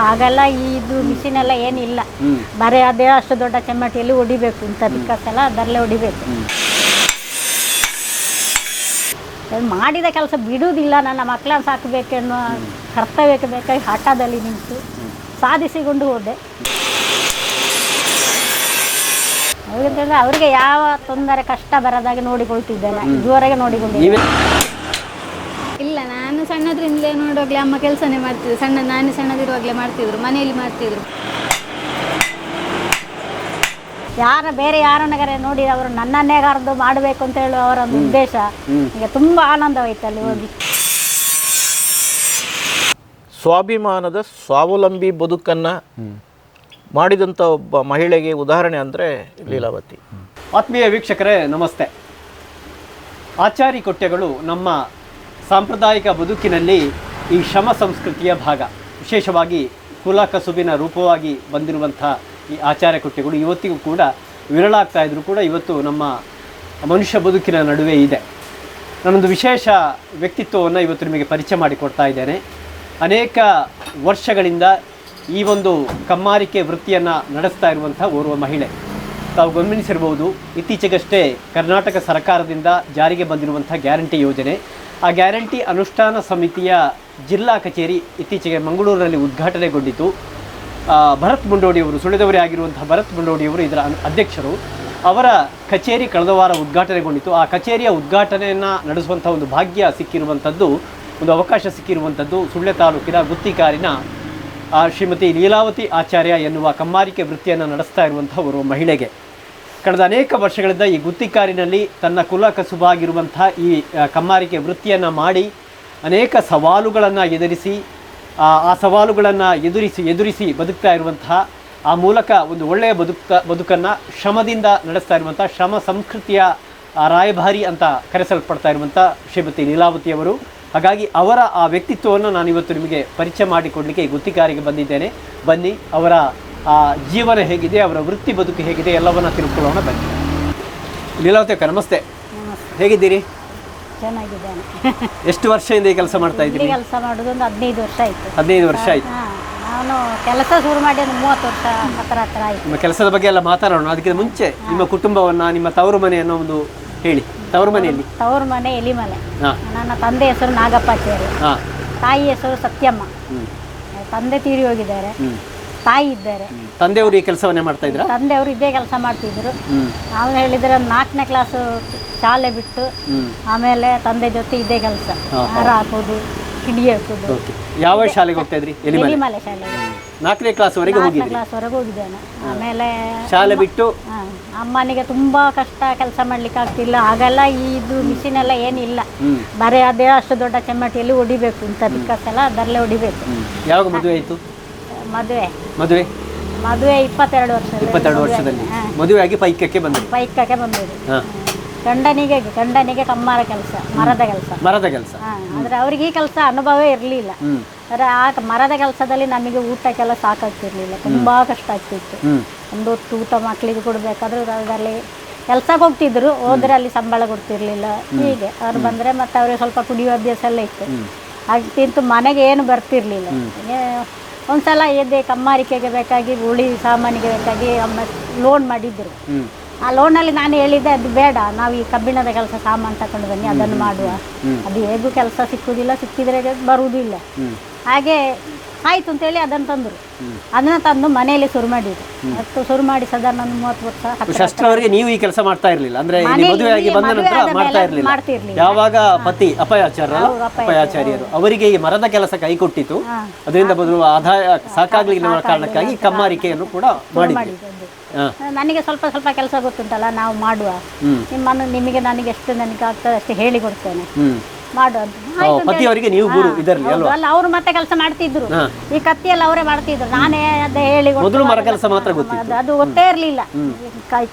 ಆಗೆಲ್ಲ ಇದು ಮಿಷಿನ್ ಎಲ್ಲ ಏನಿಲ್ಲ. ಬರೀ ಅದೇ ಅಷ್ಟು ದೊಡ್ಡ ಚಮಟಿಯಲ್ಲಿ ಹೊಡಿಬೇಕು ಇಂಥ ಬಿಕ್ಕಸ್ ಎಲ್ಲ ಅದರಲ್ಲೇ ಹೊಡಿಬೇಕು. ಮಾಡಿದ ಕೆಲಸ ಬಿಡುವುದಿಲ್ಲ ನನ್ನ ಮಕ್ಕಳನ್ನು ಸಾಕಬೇಕೆನ್ನುವ ಕರ್ತವ್ಯಕ್ಕೆ ಬೇಕಾಗಿ ಹಠದಲ್ಲಿ ನಿಂತು ಸಾಧಿಸಿಕೊಂಡು ಹೋದೆ. ಅವರಿಗೆ ಯಾವ ತೊಂದರೆ ಕಷ್ಟ ಬರದಾಗೆ ನೋಡಿಕೊಳ್ತಿದ್ದೇನೆ ಇದುವರೆಗೆ ನೋಡಿಕೊಂಡಿದ್ದೆ ನೀವೇ ಇಲ್ಲ ನಾನು ಸಣ್ಣದ್ರಿಂದಲೇ ನೋಡುವಾಗಲೇ ಅಮ್ಮ ಕೆಲಸನೇ ಮಾಡ್ತಿದ್ರು. ಸಣ್ಣ ನಾನು ಸಣ್ಣದಿರುವಾಗಲೇ ಮಾಡ್ತಿದ್ರು. ಮನೆಯಲ್ಲಿ ಮಾಡ್ತಿದ್ರು. ಯಾರ ಬೇರೆ ಯಾರನ್ನಗಾರೆ ನೋಡಿ ಅವರು ನನ್ನನ್ನೇ ಕರೆದು ಮಾಡಬೇಕು ಅಂತ ಹೇಳುವ ಅವರ ಒಂದು ಉದ್ದೇಶ. ನನಗೆ ತುಂಬಾ ಆನಂದವಾಯ್ತು ಅಲ್ಲಿ ಹೋಗಿ. ಸ್ವಾಭಿಮಾನದ ಸ್ವಾವಲಂಬಿ ಬದುಕನ್ನು ಮಾಡಿದಂಥ ಒಬ್ಬ ಮಹಿಳೆಗೆ ಉದಾಹರಣೆ ಅಂದರೆ ಲೀಲಾವತಿ. ಆತ್ಮೀಯ ವೀಕ್ಷಕರೇ ನಮಸ್ತೆ. ಆಚಾರಿ ಕೊಟ್ಟೆಗಳು ನಮ್ಮ ಸಾಂಪ್ರದಾಯಿಕ ಬದುಕಿನಲ್ಲಿ ಈ ಶ್ರಮ ಸಂಸ್ಕೃತಿಯ ಭಾಗ. ವಿಶೇಷವಾಗಿ ಕುಲ ಕಸುಬಿನ ರೂಪವಾಗಿ ಬಂದಿರುವಂಥ ಈ ಆಚಾರ ಕೃತ್ಯಗಳು ಇವತ್ತಿಗೂ ಕೂಡ ವಿರಳಾಗ್ತಾ ಇದ್ರು ಕೂಡ ಇವತ್ತು ನಮ್ಮ ಮನುಷ್ಯ ಬದುಕಿನ ನಡುವೆ ಇದೆ. ನಾನೊಂದು ವಿಶೇಷ ವ್ಯಕ್ತಿತ್ವವನ್ನು ಇವತ್ತು ನಿಮಗೆ ಪರಿಚಯ ಮಾಡಿಕೊಡ್ತಾ ಇದ್ದೇನೆ. ಅನೇಕ ವರ್ಷಗಳಿಂದ ಈ ಒಂದು ಕಮ್ಮಾರಿಕೆ ವೃತ್ತಿಯನ್ನು ನಡೆಸ್ತಾ ಇರುವಂಥ ಓರ್ವ ಮಹಿಳೆ. ತಾವು ಗಮನಿಸಿರ್ಬೋದು, ಇತ್ತೀಚೆಗಷ್ಟೇ ಕರ್ನಾಟಕ ಸರ್ಕಾರದಿಂದ ಜಾರಿಗೆ ಬಂದಿರುವಂಥ ಗ್ಯಾರಂಟಿ ಯೋಜನೆ. ಆ ಗ್ಯಾರಂಟಿ ಅನುಷ್ಠಾನ ಸಮಿತಿಯ ಜಿಲ್ಲಾ ಕಚೇರಿ ಇತ್ತೀಚೆಗೆ ಮಂಗಳೂರಿನಲ್ಲಿ ಉದ್ಘಾಟನೆಗೊಂಡಿತು. ಭರತ್ ಮುಂಡೋಡಿಯವರು ಸುಳಿದವರೇ ಆಗಿರುವಂತಹ ಭರತ್ ಮುಂಡೋಡಿಯವರು ಇದರ ಅಧ್ಯಕ್ಷರು. ಅವರ ಕಚೇರಿ ಕಳೆದ ವಾರ ಉದ್ಘಾಟನೆಗೊಂಡಿತು. ಆ ಕಚೇರಿಯ ಉದ್ಘಾಟನೆಯನ್ನು ನಡೆಸುವಂಥ ಒಂದು ಭಾಗ್ಯ ಸಿಕ್ಕಿರುವಂಥದ್ದು, ಒಂದು ಅವಕಾಶ ಸಿಕ್ಕಿರುವಂಥದ್ದು ಸುಳ್ಯ ತಾಲೂಕಿನ ಗುತ್ತಿಕಾರಿನ ಶ್ರೀಮತಿ ಲೀಲಾವತಿ ಆಚಾರ್ಯ ಎನ್ನುವ ಕಮ್ಮಾರಿಕೆ ವೃತ್ತಿಯನ್ನು ನಡೆಸ್ತಾ ಇರುವಂಥ ಮಹಿಳೆಗೆ. ಕಳೆದ ಅನೇಕ ವರ್ಷಗಳಿಂದ ಈ ಗುತ್ತಿಕಾರಿನಲ್ಲಿ ತನ್ನ ಕುಲ ಕಸುಬಾಗಿರುವಂಥ ಈ ಕಮ್ಮಾರಿಕೆ ವೃತ್ತಿಯನ್ನು ಮಾಡಿ ಅನೇಕ ಸವಾಲುಗಳನ್ನು ಎದುರಿಸಿ, ಆ ಸವಾಲುಗಳನ್ನು ಎದುರಿಸಿ ಎದುರಿಸಿ ಬದುಕ್ತಾ ಇರುವಂತಹ ಆ ಮೂಲಕ ಒಂದು ಒಳ್ಳೆಯ ಬದುಕ ಬದುಕನ್ನು ಶ್ರಮದಿಂದ ನಡೆಸ್ತಾ ಇರುವಂಥ, ಶ್ರಮ ಸಂಸ್ಕೃತಿಯ ರಾಯಭಾರಿ ಅಂತ ಕರೆಸಲ್ಪಡ್ತಾ ಇರುವಂಥ ಶ್ರೀಮತಿ ಲೀಲಾವತಿಯವರು ಹಾಗಾಗಿ ಅವರ ಆ ವ್ಯಕ್ತಿತ್ವವನ್ನು ನಾನು ಇವತ್ತು ನಿಮಗೆ ಪರಿಚಯ ಮಾಡಿಕೊಡಲಿಕ್ಕೆ ಗುತ್ತಿಕಾರಿಗೆ ಬಂದಿದ್ದೇನೆ. ಬನ್ನಿ, ಅವರ ಜೀವನ ಹೇಗಿದೆ ಅವರ ವೃತ್ತಿ ಬದುಕು ಹೇಗಿದೆ ಎಲ್ಲವನ್ನ ತಿಳ್ಕೊಳ್ಳೋಣ ಬನ್ನಿ. ಲೀಲಾವತಿ ಅಕ್ಕ ನಮಸ್ತೆ. ಹೇಗಿದ್ದೀರಿ? ಚೆನ್ನಾಗಿದ್ದೇನೆ. ಎಷ್ಟು ವರ್ಷದಿಂದ ಈ ಕೆಲಸ ಮಾಡ್ತಾ ಇದ್ದೀರಿ? ಕೆಲಸ ಮಾಡೋದು ಒಂದು ಹದಿನೈದು ವರ್ಷ ಆಯ್ತು. ಹದಿನೈದು ವರ್ಷ ಆಯ್ತು. ನಾನು ಕೆಲಸ ಶುರು ಮಾಡಿ ಒಂದು ಮೂವತ್ತು ವರ್ಷ ಹತ್ರ ಹತ್ರ ಆಯ್ತು. ನಿಮ್ಮ ಕೆಲಸದ ಬಗ್ಗೆ ಎಲ್ಲ ಮಾತಾಡೋಣ. ಅದಕ್ಕಿಂತ ಮುಂಚೆ ನಿಮ್ಮ ಕುಟುಂಬವನ್ನ ನಿಮ್ಮ ತವರು ಮನೆಯನ್ನು ಒಂದು ಹೇಳಿ. ತವರು ಮನೆಯಲ್ಲಿ ತವರು ಮನೆ ಎಲಿಮಲೆ ಹಾಂ. ನನ್ನ ತಂದೆ ಹೆಸರು ನಾಗಪ್ಪಾಚಾರಿ ತಾಯಿ ಹೆಸರು ಸತ್ಯಮ್ಮ. ತಂದೆ ತೀರಿ ಹೋಗಿದ್ದಾರೆ. ತಾಯಿ ಇದ್ದಾರೆ. ತಂದೆಯವರು ಈ ಕೆಲಸವನ್ನೇ ಮಾಡ್ತಾ ಇದ್ರು? ತಂದೆಯವರು ಇದೇ ಕೆಲಸ ಮಾಡ್ತಿದ್ರು. ಅವ್ರು ಹೇಳಿದ್ರೆ ನಾಲ್ಕನೇ ಕ್ಲಾಸು ಶಾಲೆ ಬಿಟ್ಟು ಆಮೇಲೆ ತಂದೆ ಜೊತೆ ಇದೇ ಕೆಲಸ. ಮರ ಹಾರ ಹಾಕೋದು ಕಿಡಿ ಹಾಕೋದು. ಯಾವ ಶಾಲೆಗೆ ಹೋಗ್ತಾ ಇದ್ರಿ? ಎಲಿಮಲೆ. ಶಾಲೆ. ನಾಲ್ಕನೇ ಕ್ಲಾಸ್ ವರೆಗೆ ಹೋಗಿದ್ರಿ? ಕ್ಲಾಸ್ವರೆಗೆ ಹೋಗಿದ್ದೇನೆ. ಆಮೇಲೆ ಶಾಲೆ ಬಿಟ್ಟು? ಅಮ್ಮನಿಗೆ ತುಂಬಾ ಕಷ್ಟ ಕೆಲಸ ಮಾಡ್ಲಿಕ್ಕೆ ಆಗ್ತಿಲ್ಲ. ಆಗೆಲ್ಲ ಈ ಇದು ಮಿಷಿನ್ ಎಲ್ಲ ಏನಿಲ್ಲ. ಬರೀ ಅದೇ ಅಷ್ಟು ದೊಡ್ಡ ಚಮ್ಮಟಿಯಲ್ಲಿ ಹೊಡಿಬೇಕು. ಇಂಥ ಬಿಕ್ಕಸ್ ಎಲ್ಲ ಅದರಲ್ಲೇ ಹೊಡಿಬೇಕು. ಯಾವಾಗ ಮದುವೆ ಆಯಿತು? ಮದುವೆ. ಮದುವೆ? ಮದುವೆ ಇಪ್ಪತ್ತೆರಡು ವರ್ಷದಲ್ಲಿ. ಇಪ್ಪತ್ತೆರಡು ವರ್ಷದಲ್ಲಿ. ಮದುವೆಯಾಗಿ ಪೈಕಕ್ಕೆ ಪೈಕಕ್ಕೆ ಬಂದ್ರಿ? ಬೈಕಕ್ಕೆ ಬಂದಿದ್ದು ಹಾಂ. ಗಂಡನಿಗೆ ಗಂಡನಿಗೆ ಕಮ್ಮಾರ ಕೆಲಸ ಮರದ ಕೆಲಸ. ಮರದ ಕೆಲಸ. ಅಂದ್ರೆ ಅವ್ರಿಗೆ ಈ ಕೆಲಸ ಅನುಭವ ಇರಲಿಲ್ಲ. ಆದರೆ ಆ ಮರದ ಕೆಲಸದಲ್ಲಿ ನಮಗೆ ಊಟಕ್ಕೆಲ್ಲ ಸಾಕಾಗ್ತಿರ್ಲಿಲ್ಲ. ತುಂಬಾ ಕಷ್ಟ ಆಗ್ತಿತ್ತು. ಒಂದು ಹೊತ್ತು ಊಟ ಮಕ್ಕಳಿಗೆ ಕೊಡಬೇಕಾದ್ರೆ ಅದರಲ್ಲಿ ಕೆಲ್ಸಕ್ಕೆ ಹೋಗ್ತಿದ್ರು. ಹೋದ್ರೆ ಅಲ್ಲಿ ಸಂಬಳ ಕೊಡ್ತಿರ್ಲಿಲ್ಲ. ಹೀಗೆ ಅವ್ರು ಬಂದ್ರೆ ಮತ್ತೆ ಅವ್ರಿಗೆ ಸ್ವಲ್ಪ ಕುಡಿಯೋ ಅಭ್ಯಾಸ ಎಲ್ಲ ಇತ್ತು. ಹಾಗೆ ತಿಂತು ಮನೆಗೆ ಏನು ಬರ್ತಿರ್ಲಿಲ್ಲ. ಒಂದ್ಸಲ ಎದ್ದೆ ಕಮ್ಮಾರಿಕೆಗೆ ಬೇಕಾಗಿ ಹುಳಿ ಸಾಮಾನಿಗೆ ಬೇಕಾಗಿ ಅಮ್ಮ ಲೋನ್ ಮಾಡಿದ್ರು. ಆ ಲೋನಲ್ಲಿ ನಾನು ಹೇಳಿದ್ದೆ ಅದು ಬೇಡ ನಾವು ಈ ಕಬ್ಬಿಣದ ಕೆಲಸ ಸಾಮಾನು ತಗೊಂಡು ಬನ್ನಿ ಅದನ್ನು ಮಾಡುವ. ಅದು ಹೇಗೂ ಕೆಲಸ ಸಿಕ್ಕುವುದಿಲ್ಲ ಸಿಕ್ಕಿದ್ರೆ ಬರುವುದಿಲ್ಲ. ಹಾಗೆ ಆಯ್ತು ಅಂತೇಳಿ ಅದನ್ನು ತಂದರು. ಅದನ್ನ ತಂದು ಮನೆಯಲ್ಲಿ ಶುರು ಮಾಡಿದ್ರು. ಅಷ್ಟು ಶುರು ಮಾಡಿ ಸಾಧಾರಣ ಒಂದು ಮೂವತ್ತು ವರ್ಷ ಷಷ್ಟ್ರವರೆಗೆ ನೀವು ಈ ಕೆಲಸ ಮಾಡ್ತಾ ಇರಲಿಲ್ಲ. ಅಂದ್ರೆ ಇಲ್ಲಿ ಮನೆಯಲ್ಲಿ ಮದುವೆ ಆಗಿ ಬಂದ ನಂತರ ಮಾಡ್ತಾ ಇರ್ಲಿಲ್ಲ. ಯಾವಾಗ ಪತಿ ಅಪಯಾಚಾರ್ಯರು? ಅಪಾಯಾಚಾರ್ಯರು. ಅವರಿಗೆ ಈ ಮರದ ಕೆಲಸ ಕೈ ಕೊಟ್ಟಿತು. ಅದರಿಂದ ಬರುವ ಆದಾಯ ಸಾಕಾಗ್ಲಿಲ್ಲ ಕಾರಣಕ್ಕಾಗಿ ಕಮ್ಮಾರಿಕೆಯನ್ನು ಕೂಡ ಮಾಡಿ ನನಗೆ ಸ್ವಲ್ಪ ಸ್ವಲ್ಪ ಕೆಲಸ ಗೊತ್ತುಂಟಲ್ಲ ನಾವು ಮಾಡುವ. ನಿಮ್ಮನ್ನು ನಿಮಗೆ ನನಗೆ ಎಷ್ಟು ನನಗೆ ಆಗ್ತದೆ ಅಷ್ಟು ಹೇಳಿ ಕೊಡ್ತೇನೆ ಹ್ಮ್ ಮಾಡು ಅಂತ ಓ, ಆಯ್ತು ಅಂತ ಪತಿಯವರಿಗೆ ನೀವು ಗುರು ಇದರಲ್ಲಿ ಅಲ್ವಾ? ಅಲ್ಲ ಅವರು ಮತ್ತೆ ಕೆಲಸ ಮಾಡ್ತಿದ್ರು. ಈ ಕತ್ತಿಯಲ್ಲಿ ಅವರೇ ಮಾಡ್ತಿದ್ರು. ನಾನೇ ಅದೇ ಹೇಳಿ ಮೊದಲು ಮರ ಕೆಲಸ ಮಾತ್ರ ಗೊತ್ತಿತ್ತು. ಅದು- ಅದು ಗೊತ್ತೇ ಇರಲಿಲ್ಲ.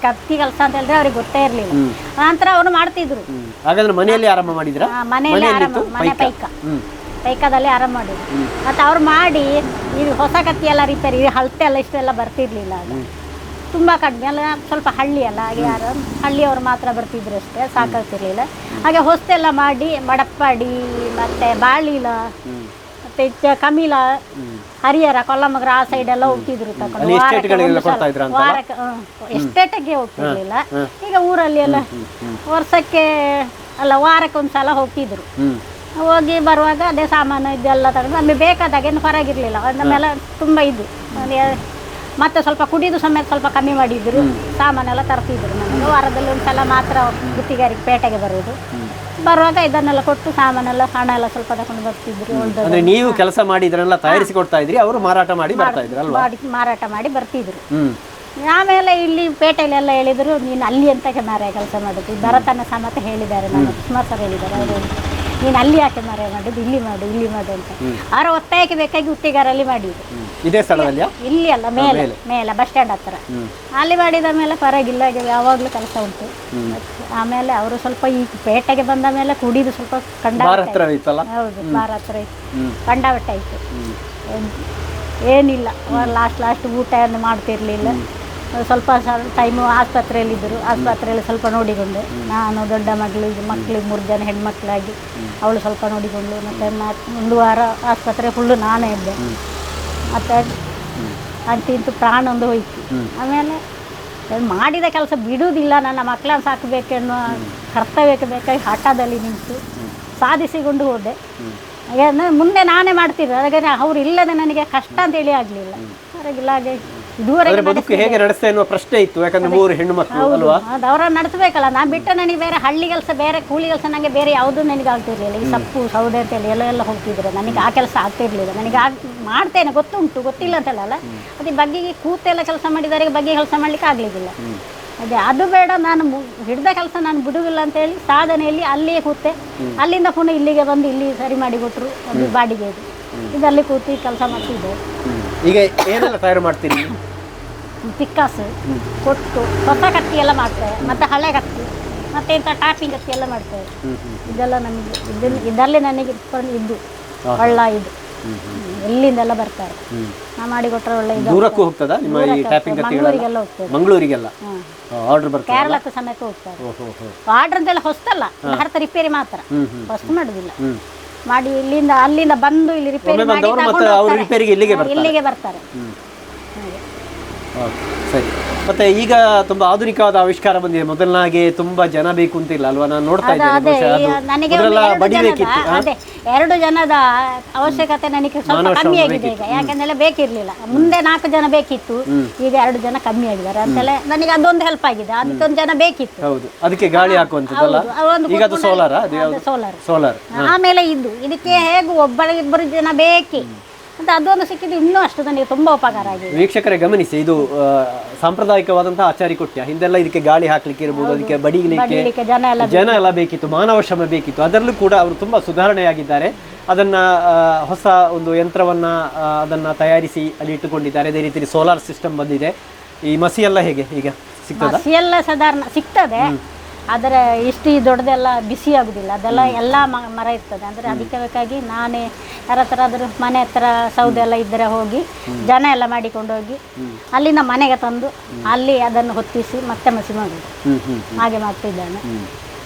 ಕತ್ತಿ ಕೆಲಸ ಅಂತ ಹೇಳಿದ್ರೆ ಅವ್ರಿಗೆ ಗೊತ್ತೇ ಇರಲಿಲ್ಲ. ನಂತರ ಅವರು ಮಾಡ್ತಿದ್ರು. ಹಾಗಾದ್ರೆ ಮನೆಯಲ್ಲಿ ಆರಂಭ ಮಾಡಿದ್ರಾ? ಮನೆಯಲ್ಲಿ ಆರಂಭ ಮನೆ ಪೈಕ. ಪೈಕದಲ್ಲಿ ಆರಾಮ ಮಾಡಿದ್ರು. ಮತ್ತೆ ಅವ್ರು ಮಾಡಿ ಈ ಹೊಸ ಕತ್ತಿ ಎಲ್ಲ ರಿಪೇರಿ ಹಳತೆ ಎಲ್ಲ ಇಷ್ಟೆಲ್ಲ ಬರ್ತಿರ್ಲಿಲ್ಲ ಆಗ ತುಂಬ ಕಡಿಮೆ ಅಲ್ಲ ಸ್ವಲ್ಪ ಹಳ್ಳಿ ಅಲ್ಲ. ಹಾಗೆ ಯಾರು ಹಳ್ಳಿಯವರು ಮಾತ್ರ ಬರ್ತಿದ್ರು ಅಷ್ಟೇ ಸಾಕಾಗ್ತಿರ್ಲಿಲ್ಲ ಹಾಗೆ ಹೊಸ್ತೆಲ್ಲ ಮಾಡಿ ಮಡಪ್ಪಾಡಿ ಮತ್ತು ಬಾಳಿಲ ಮತ್ತೆ ಇಚ್ಚ ಕಮೀಲ ಹರಿಹರ ಕೊಲ್ಲಮಗ್ರ ಆ ಸೈಡ್ ಎಲ್ಲ ಹೋಗ್ತಿದ್ರು ತಕೊಂಡು. ವಾರಕ್ಕೆ ವಾರಕ್ಕೆ ಎಸ್ಟೇಟಿಗೆ ಹೋಗ್ತಿರ್ಲಿಲ್ಲ. ಈಗ ಊರಲ್ಲಿ ಎಲ್ಲ ವರ್ಷಕ್ಕೆ ಅಲ್ಲ ವಾರಕ್ಕೊಂದ್ಸಲ ಹೋಗ್ತಿದ್ರು. ಹೋಗಿ ಬರುವಾಗ ಅದೇ ಸಾಮಾನು ಇದೆಲ್ಲ ತಗೊಂಡು ನಮಗೆ ಬೇಕಾದಾಗ ಏನು ಹೊರಗಿರ್ಲಿಲ್ಲ ನಮ್ಮೆಲ್ಲ ತುಂಬ ಇದು. ಮತ್ತೆ ಸ್ವಲ್ಪ ಕುಡಿದು ಸಮೇತ ಸ್ವಲ್ಪ ಕಮ್ಮಿ ಮಾಡಿದ್ರು. ಸಾಮಾನೆಲ್ಲ ತರ್ತಿದ್ರು ನಮಗೆ ವಾರದಲ್ಲಿ ಒಂದು ಸಲ ಮಾತ್ರ ಗುತ್ತಿಗಾರಿಗೆ ಪೇಟೆಗೆ ಬರೋದು ಬರುವಾಗ ಇದನ್ನೆಲ್ಲ ಕೊಟ್ಟು ಸಾಮಾನೆಲ್ಲ ಹಣ ಎಲ್ಲ ಸ್ವಲ್ಪ ತಗೊಂಡು ಬರ್ತಿದ್ರು ಅಂದ್ರೆ ನೀವು ಕೆಲಸ ಮಾಡಿ ಇದನ್ನೆಲ್ಲ ತಯಾರಿಸಿ ಕೊಡ್ತಾ ಇದ್ರಿ ಅವರು ಮಾರಾಟ ಮಾಡಿ ಬರ್ತಾ ಇದ್ರು ಅಲ್ವಾ? ಮಾರಾಟ ಮಾಡಿ ಬರ್ತಿದ್ರು. ಆಮೇಲೆ ಇಲ್ಲಿ ಪೇಟೆಯಲ್ಲೆಲ್ಲ ಹೇಳಿದ್ರು ನೀನು ಅಲ್ಲಿ ಅಂತ ಮಾರಾಯ ಕೆಲಸ ಮಾಡುತ್ತೆ ಬರತನ ಭರತನ ಸಮೇತ ಹೇಳಿದ್ದಾರೆ ನಾನು ಸುಮಾರು ಸರ್ ಹೇಳಿದ್ದಾರೆ ಅವರು. ನೀನು ಅಲ್ಲಿ ಯಾಕೆ ಮರೆ ಮಾಡುದು? ಇಲ್ಲಿ ಮಾಡು ಇಲ್ಲಿ ಮಾಡು ಅಂತ. ಅವರ ಒತ್ತಾಯಕ್ಕೆ ಬೇಕಾಗಿ ಉತ್ತಿಗಾರಲ್ಲಿ ಮಾಡಿದ್ರು. ಇದೇ ಸ್ಥಳದಲ್ಲಿ ಇಲ್ಲಿ ಅಲ್ಲ ಮೇಲೆ ಮೇಲೆ. ಬಸ್ ಸ್ಟ್ಯಾಂಡ್ ಹತ್ರ. ಅಲ್ಲಿ ಮಾಡಿದ ಮೇಲೆ ಪರವಾಗಿಲ್ಲ ಯಾವಾಗ್ಲೂ ಕೆಲಸ ಉಂಟು. ಆಮೇಲೆ ಅವರು ಸ್ವಲ್ಪ ಈ ಪೇಟೆಗೆ ಬಂದ ಮೇಲೆ ಕುಡಿದು ಸ್ವಲ್ಪ ಕಂಡ ಹೌದು ಬಾರ ಹತ್ರ ಇತ್ತು. ಆಯ್ತು. ಏನಿಲ್ಲ. ಲಾಸ್ಟ್ ಲಾಸ್ಟ್ ಊಟ ಮಾಡ್ತಿರ್ಲಿಲ್ಲ. ಸ್ವಲ್ಪ ಟೈಮು ಆಸ್ಪತ್ರೆಯಲ್ಲಿದ್ದರು. ಆಸ್ಪತ್ರೆಯಲ್ಲಿ ಸ್ವಲ್ಪ ನೋಡಿಕೊಂಡೆ. ನಾನು ದೊಡ್ಡ ಮಗಳು ಮಕ್ಕಳಿಗೆ ಮೂರು ಜನ ಹೆಣ್ಮಕ್ಳಾಗಿ ಅವಳು ಸ್ವಲ್ಪ ನೋಡಿಕೊಂಡು ಮತ್ತು ಒಂದು ವಾರ ಆಸ್ಪತ್ರೆ ಫುಲ್ಲು ನಾನೇ ಇದ್ದೆ. ಮತ್ತು ಅಂತೂ ಇಂತೂ ಪ್ರಾಣ ಒಂದು ಹೋಯ್ತು. ಆಮೇಲೆ ಮಾಡಿದ ಕೆಲಸ ಬಿಡುವುದಿಲ್ಲ. ನನ್ನ ಮಕ್ಕಳನ್ನು ಸಾಕಬೇಕೆನ್ನುವ ಕರ್ತವ್ಯಕ್ಕೆ ಬೇಕಾಗಿ ಹಠದಲ್ಲಿ ನಿಂತು ಸಾಧಿಸಿಕೊಂಡು ಹೋದೆ. ಹಾಗೆ ಮುಂದೆ ನಾನೇ ಮಾಡ್ತಿದ್ದೆ ಹಾಗಾದರೆ ಅವ್ರು ಇಲ್ಲದೆ ನನಗೆ ಕಷ್ಟ ಅಂತೇಳಿ ಆಗಲಿಲ್ಲ. ಹೊರಗಿಲ್ಲ ಹಾಗೆ ಇದುವರೆಗೆ ಅಂದ್ರೆ ಬದುಕು ಹೇಗೆ ನಡೆಸ್ತೆ ಎನ್ನುವ ಪ್ರಶ್ನೆ ಇತ್ತು ಯಾಕಂದ್ರೆ ಮೂರು ಹೆಣ್ಣು ಮಕ್ಕಳು ಅಲ್ವಾ? ಅದು ಅವರನ್ನು ನಡೆಸಬೇಕಲ್ಲ. ನಾನು ಬಿಟ್ಟು ನನಗೆ ಬೇರೆ ಹಳ್ಳಿ ಕೆಲಸ ಬೇರೆ ಕೂಲಿ ಕೆಲಸ ನನಗೆ ಬೇರೆ ಯಾವುದೂ ನನಗೆ ಆಗ್ತಿರ್ಲಿಲ್ಲ. ಈ ಸೊಪ್ಪು ಸೌದೆ ಅಂತೇಳಿ ಎಲ್ಲ ಎಲ್ಲ ಹೋಗ್ತಿದ್ರು ನನಗೆ ಆ ಕೆಲಸ ಆಗ್ತಿರ್ಲಿಲ್ಲ. ನನಗೆ ಆ ಮಾಡ್ತೇನೆ ಗೊತ್ತುಂಟು ಗೊತ್ತಿಲ್ಲ ಅಂತಲ್ಲ ಅದೇ ಬಗ್ಗೆ ಕೂತೆಲ್ಲ ಕೆಲಸ ಮಾಡಿದವರಿಗೆ ಬಗ್ಗೆ ಕೆಲಸ ಮಾಡ್ಲಿಕ್ಕೆ ಆಗ್ಲಿಕ್ಕಿಲ್ಲ. ಅದೇ ಅದು ಬೇಡ ನಾನು ಹಿಡ್ದ ಕೆಲಸ ನಾನು ಬಿಡುವಿಲ್ಲ ಅಂತೇಳಿ ಸಾಧನೆಯಲ್ಲಿ ಅಲ್ಲಿಯೇ ಕೂತೆ. ಅಲ್ಲಿಂದ ಪುನಃ ಇಲ್ಲಿಗೆ ಬಂದು ಇಲ್ಲಿ ಸರಿ ಮಾಡಿಕೊಟ್ರು ಒಂದು ಬಾಡಿಗೆ ಇದು ಇದರಲ್ಲಿ ಕೂತು ಕೆಲಸ ಮಾಡ್ತಿದ್ದೆ. ಈಗ ಏನೆಲ್ಲ ತಯಾರು ಮಾಡ್ತೀರಿ? ಪಿಕ್ಕಾಸು ಕೊಟ್ಟು ಹೊಸ ಕತ್ತಿ ಎಲ್ಲ ಮಾಡ್ತೇವೆ ಮತ್ತು ಹಳೆ ಕತ್ತಿ ಮತ್ತೆ ಇಂಥ ಟಾಪಿಂಗ್ ಕತ್ತಿ ಎಲ್ಲ ಮಾಡ್ತೇವೆ ಇದೆಲ್ಲ ನಮಗೆ ಇದನ್ನ ಇದರಲ್ಲಿ ನನಗೆ ಇಟ್ಕೊಂಡು ಇದ್ದು ಒಳ್ಳ ಇದು. ಎಲ್ಲಿಂದೆಲ್ಲ ಬರ್ತಾರೆ? ನಾ ಮಾಡಿಕೊಟ್ರೆ ಒಳ್ಳೆ ಇದು ದೂರಕ್ಕೂ ಹೋಗ್ತದಾ? ನಿಮ್ಮ ಈ ಟ್ಯಾಪಿಂಗ್ ಮಂಗಳೂರಿಗೆಲ್ಲ ಹೋಗ್ತದೆ ಮಂಗಳೂರಿಗೆಲ್ಲ? ಆರ್ಡರ್ ಬರ್ತದೆ ಕೇರಳಕ್ಕೂ ಸಮೇತ ಹೋಗ್ತಾರೆ. ಆರ್ಡರ್ ಅಂತೆಲ್ಲ ಹೊಸ್ತಲ್ಲ. ಭಾರತ ರಿಪೇರಿ ಮಾತ್ರ. ಹೊಸ್ತು ಮಾಡೋದಿಲ್ಲ. ಮಾಡಿ ಇಲ್ಲಿಂದ ಅಲ್ಲಿಂದ ಬಂದು ಇಲ್ಲಿ ರಿಪೇರಿ ಮಾಡಿ ಇಲ್ಲಿಗೆ ಬರ್ತಾರೆ ಇಲ್ಲಿಗೆ ಬರ್ತಾರೆ ಹ್ಮ್ ಹಾಗೆ. ಓಕೆ, ಸರಿ. ಮತ್ತೆ ಈಗ ತುಂಬಾ ಆಧುನಿಕವಾದ ಆವಿಷ್ಕಾರ ಬಂದಿದೆ. ಮೊದಲನಾಗೆ ತುಂಬಾ ಜನ ಬೇಕು ಅಂತಿಲ್ಲ ಅಲ್ವಾ? ನಾನು ನೋಡ್ತಾ ಇದ್ದೇನೆ ಅದೇ ಬಹುಶಃ. ಅದು ನನಗೆ ಒಂದು ಮೊದಲೆಲ್ಲ ಎರಡು ಜನದ- ಹಾ? ಅದೇ ಎರಡು ಜನದ ಅವಶ್ಯಕತೆ ನನಗೆ ಸ್ವಲ್ಪ ಕಮ್ಮಿ ಆಗಿದೆ ಈಗ. ಯಾಕಂದ್ರೆ ಬೇಕಿರ್ಲಿಲ್ಲ. ಮುಂದೆ ನಾಲ್ಕು ಜನ ಬೇಕಿತ್ತು ಈಗ ಎರಡು ಜನ ಕಮ್ಮಿ ಆಗಿದ್ದಾರೆ. ಅಂತೆಲ್ಲ ನನಗೆ ಅದೊಂದು ಹೆಲ್ಪ್ ಆಗಿದೆ. ಅದಕ್ಕೊಂದು ಜನ ಬೇಕಿತ್ತು. ಹೌದು. ಅದಕ್ಕೆ ಗಾಳಿ ಹಾಕುವಂಥದ್ದಲ್ಲ? ಈಗ ಅದು ಸೋಲಾರ ಅದು ಸೋಲಾರ್ ಸೋಲಾರ್ ಆಮೇಲೆ ಇದು. ಇದಕ್ಕೆ ಹೇಗೂ ಒಬ್ಬರ ಇಬ್ಬರು ಜನ ಬೇಕೇ? ಅಂತ ಅದೊಂದು ಸಿಕ್ಕಿದ್ದು ಇನ್ನೂ ಅಷ್ಟು ನನಗೆ ತುಂಬಾ ಉಪಕಾರ ಆಗಿದೆ. ವೀಕ್ಷಕರೇ ಗಮನಿಸಿ ಇದು ಸಾಂಪ್ರದಾಯಿಕವಾದಂತಹ ಆಚಾರಿ ಕೊಟ್ಯ. ಹಿಂದೆಲ್ಲ ಇದಕ್ಕೆ ಗಾಳಿ ಹಾಕ್ಲಿಕ್ಕೆ ಇರ್ಬೋದು ಅದಕ್ಕೆ ಬಡಿಲಿಕ್ಕೆ ಜನ ಎಲ್ಲ ಜನ ಎಲ್ಲ ಬೇಕಿತ್ತು. ಮಾನವ ಶ್ರಮ ಬೇಕಿತ್ತು. ಅದರಲ್ಲೂ ಕೂಡ ಅವರು ತುಂಬಾ ಸುಧಾರಣೆಯಾಗಿದ್ದಾರೆ. ಅದನ್ನ ಹೊಸ ಒಂದು ಯಂತ್ರವನ್ನ ಅದನ್ನ ತಯಾರಿಸಿ ಅಲ್ಲಿ ಇಟ್ಟುಕೊಂಡಿದ್ದಾರೆ. ಅದೇ ರೀತಿ ಸೋಲಾರ್ ಸಿಸ್ಟಮ್ ಬಂದಿದೆ. ಈ ಮಸಿ ಎಲ್ಲ ಹೇಗೆ ಈಗ ಸಿಗ್ತದೆ? ಎಲ್ಲ ಸಾಧಾರಣ ಸಿಗ್ತದೆ. ಆದರೆ ಇಷ್ಟು ಈ ದೊಡ್ಡದೆಲ್ಲ ಬಿಸಿ ಆಗೋದಿಲ್ಲ. ಅದೆಲ್ಲ ಎಲ್ಲ ಮ- ಮರ ಇರ್ತದೆ. ಅಂದರೆ ಅದಕ್ಕೆ ಬೇಕಾಗಿ ನಾನೇ ಯಾರ ಹತ್ರ ಆದರೂ ಮನೆ ಹತ್ರ ಸೌದೆ ಎಲ್ಲ ಇದ್ದರೆ ಹೋಗಿ ಜನ ಎಲ್ಲ ಮಾಡಿಕೊಂಡು ಹೋಗಿ ಅಲ್ಲಿಂದ ಮನೆಗೆ ತಂದು ಅಲ್ಲಿ ಅದನ್ನು ಹೊತ್ತಿಸಿ ಮತ್ತೆ ಮಸಿ ಮಾಡೋದು ಹಾಗೆ ಮಾಡ್ತಿದ್ದೇನೆ.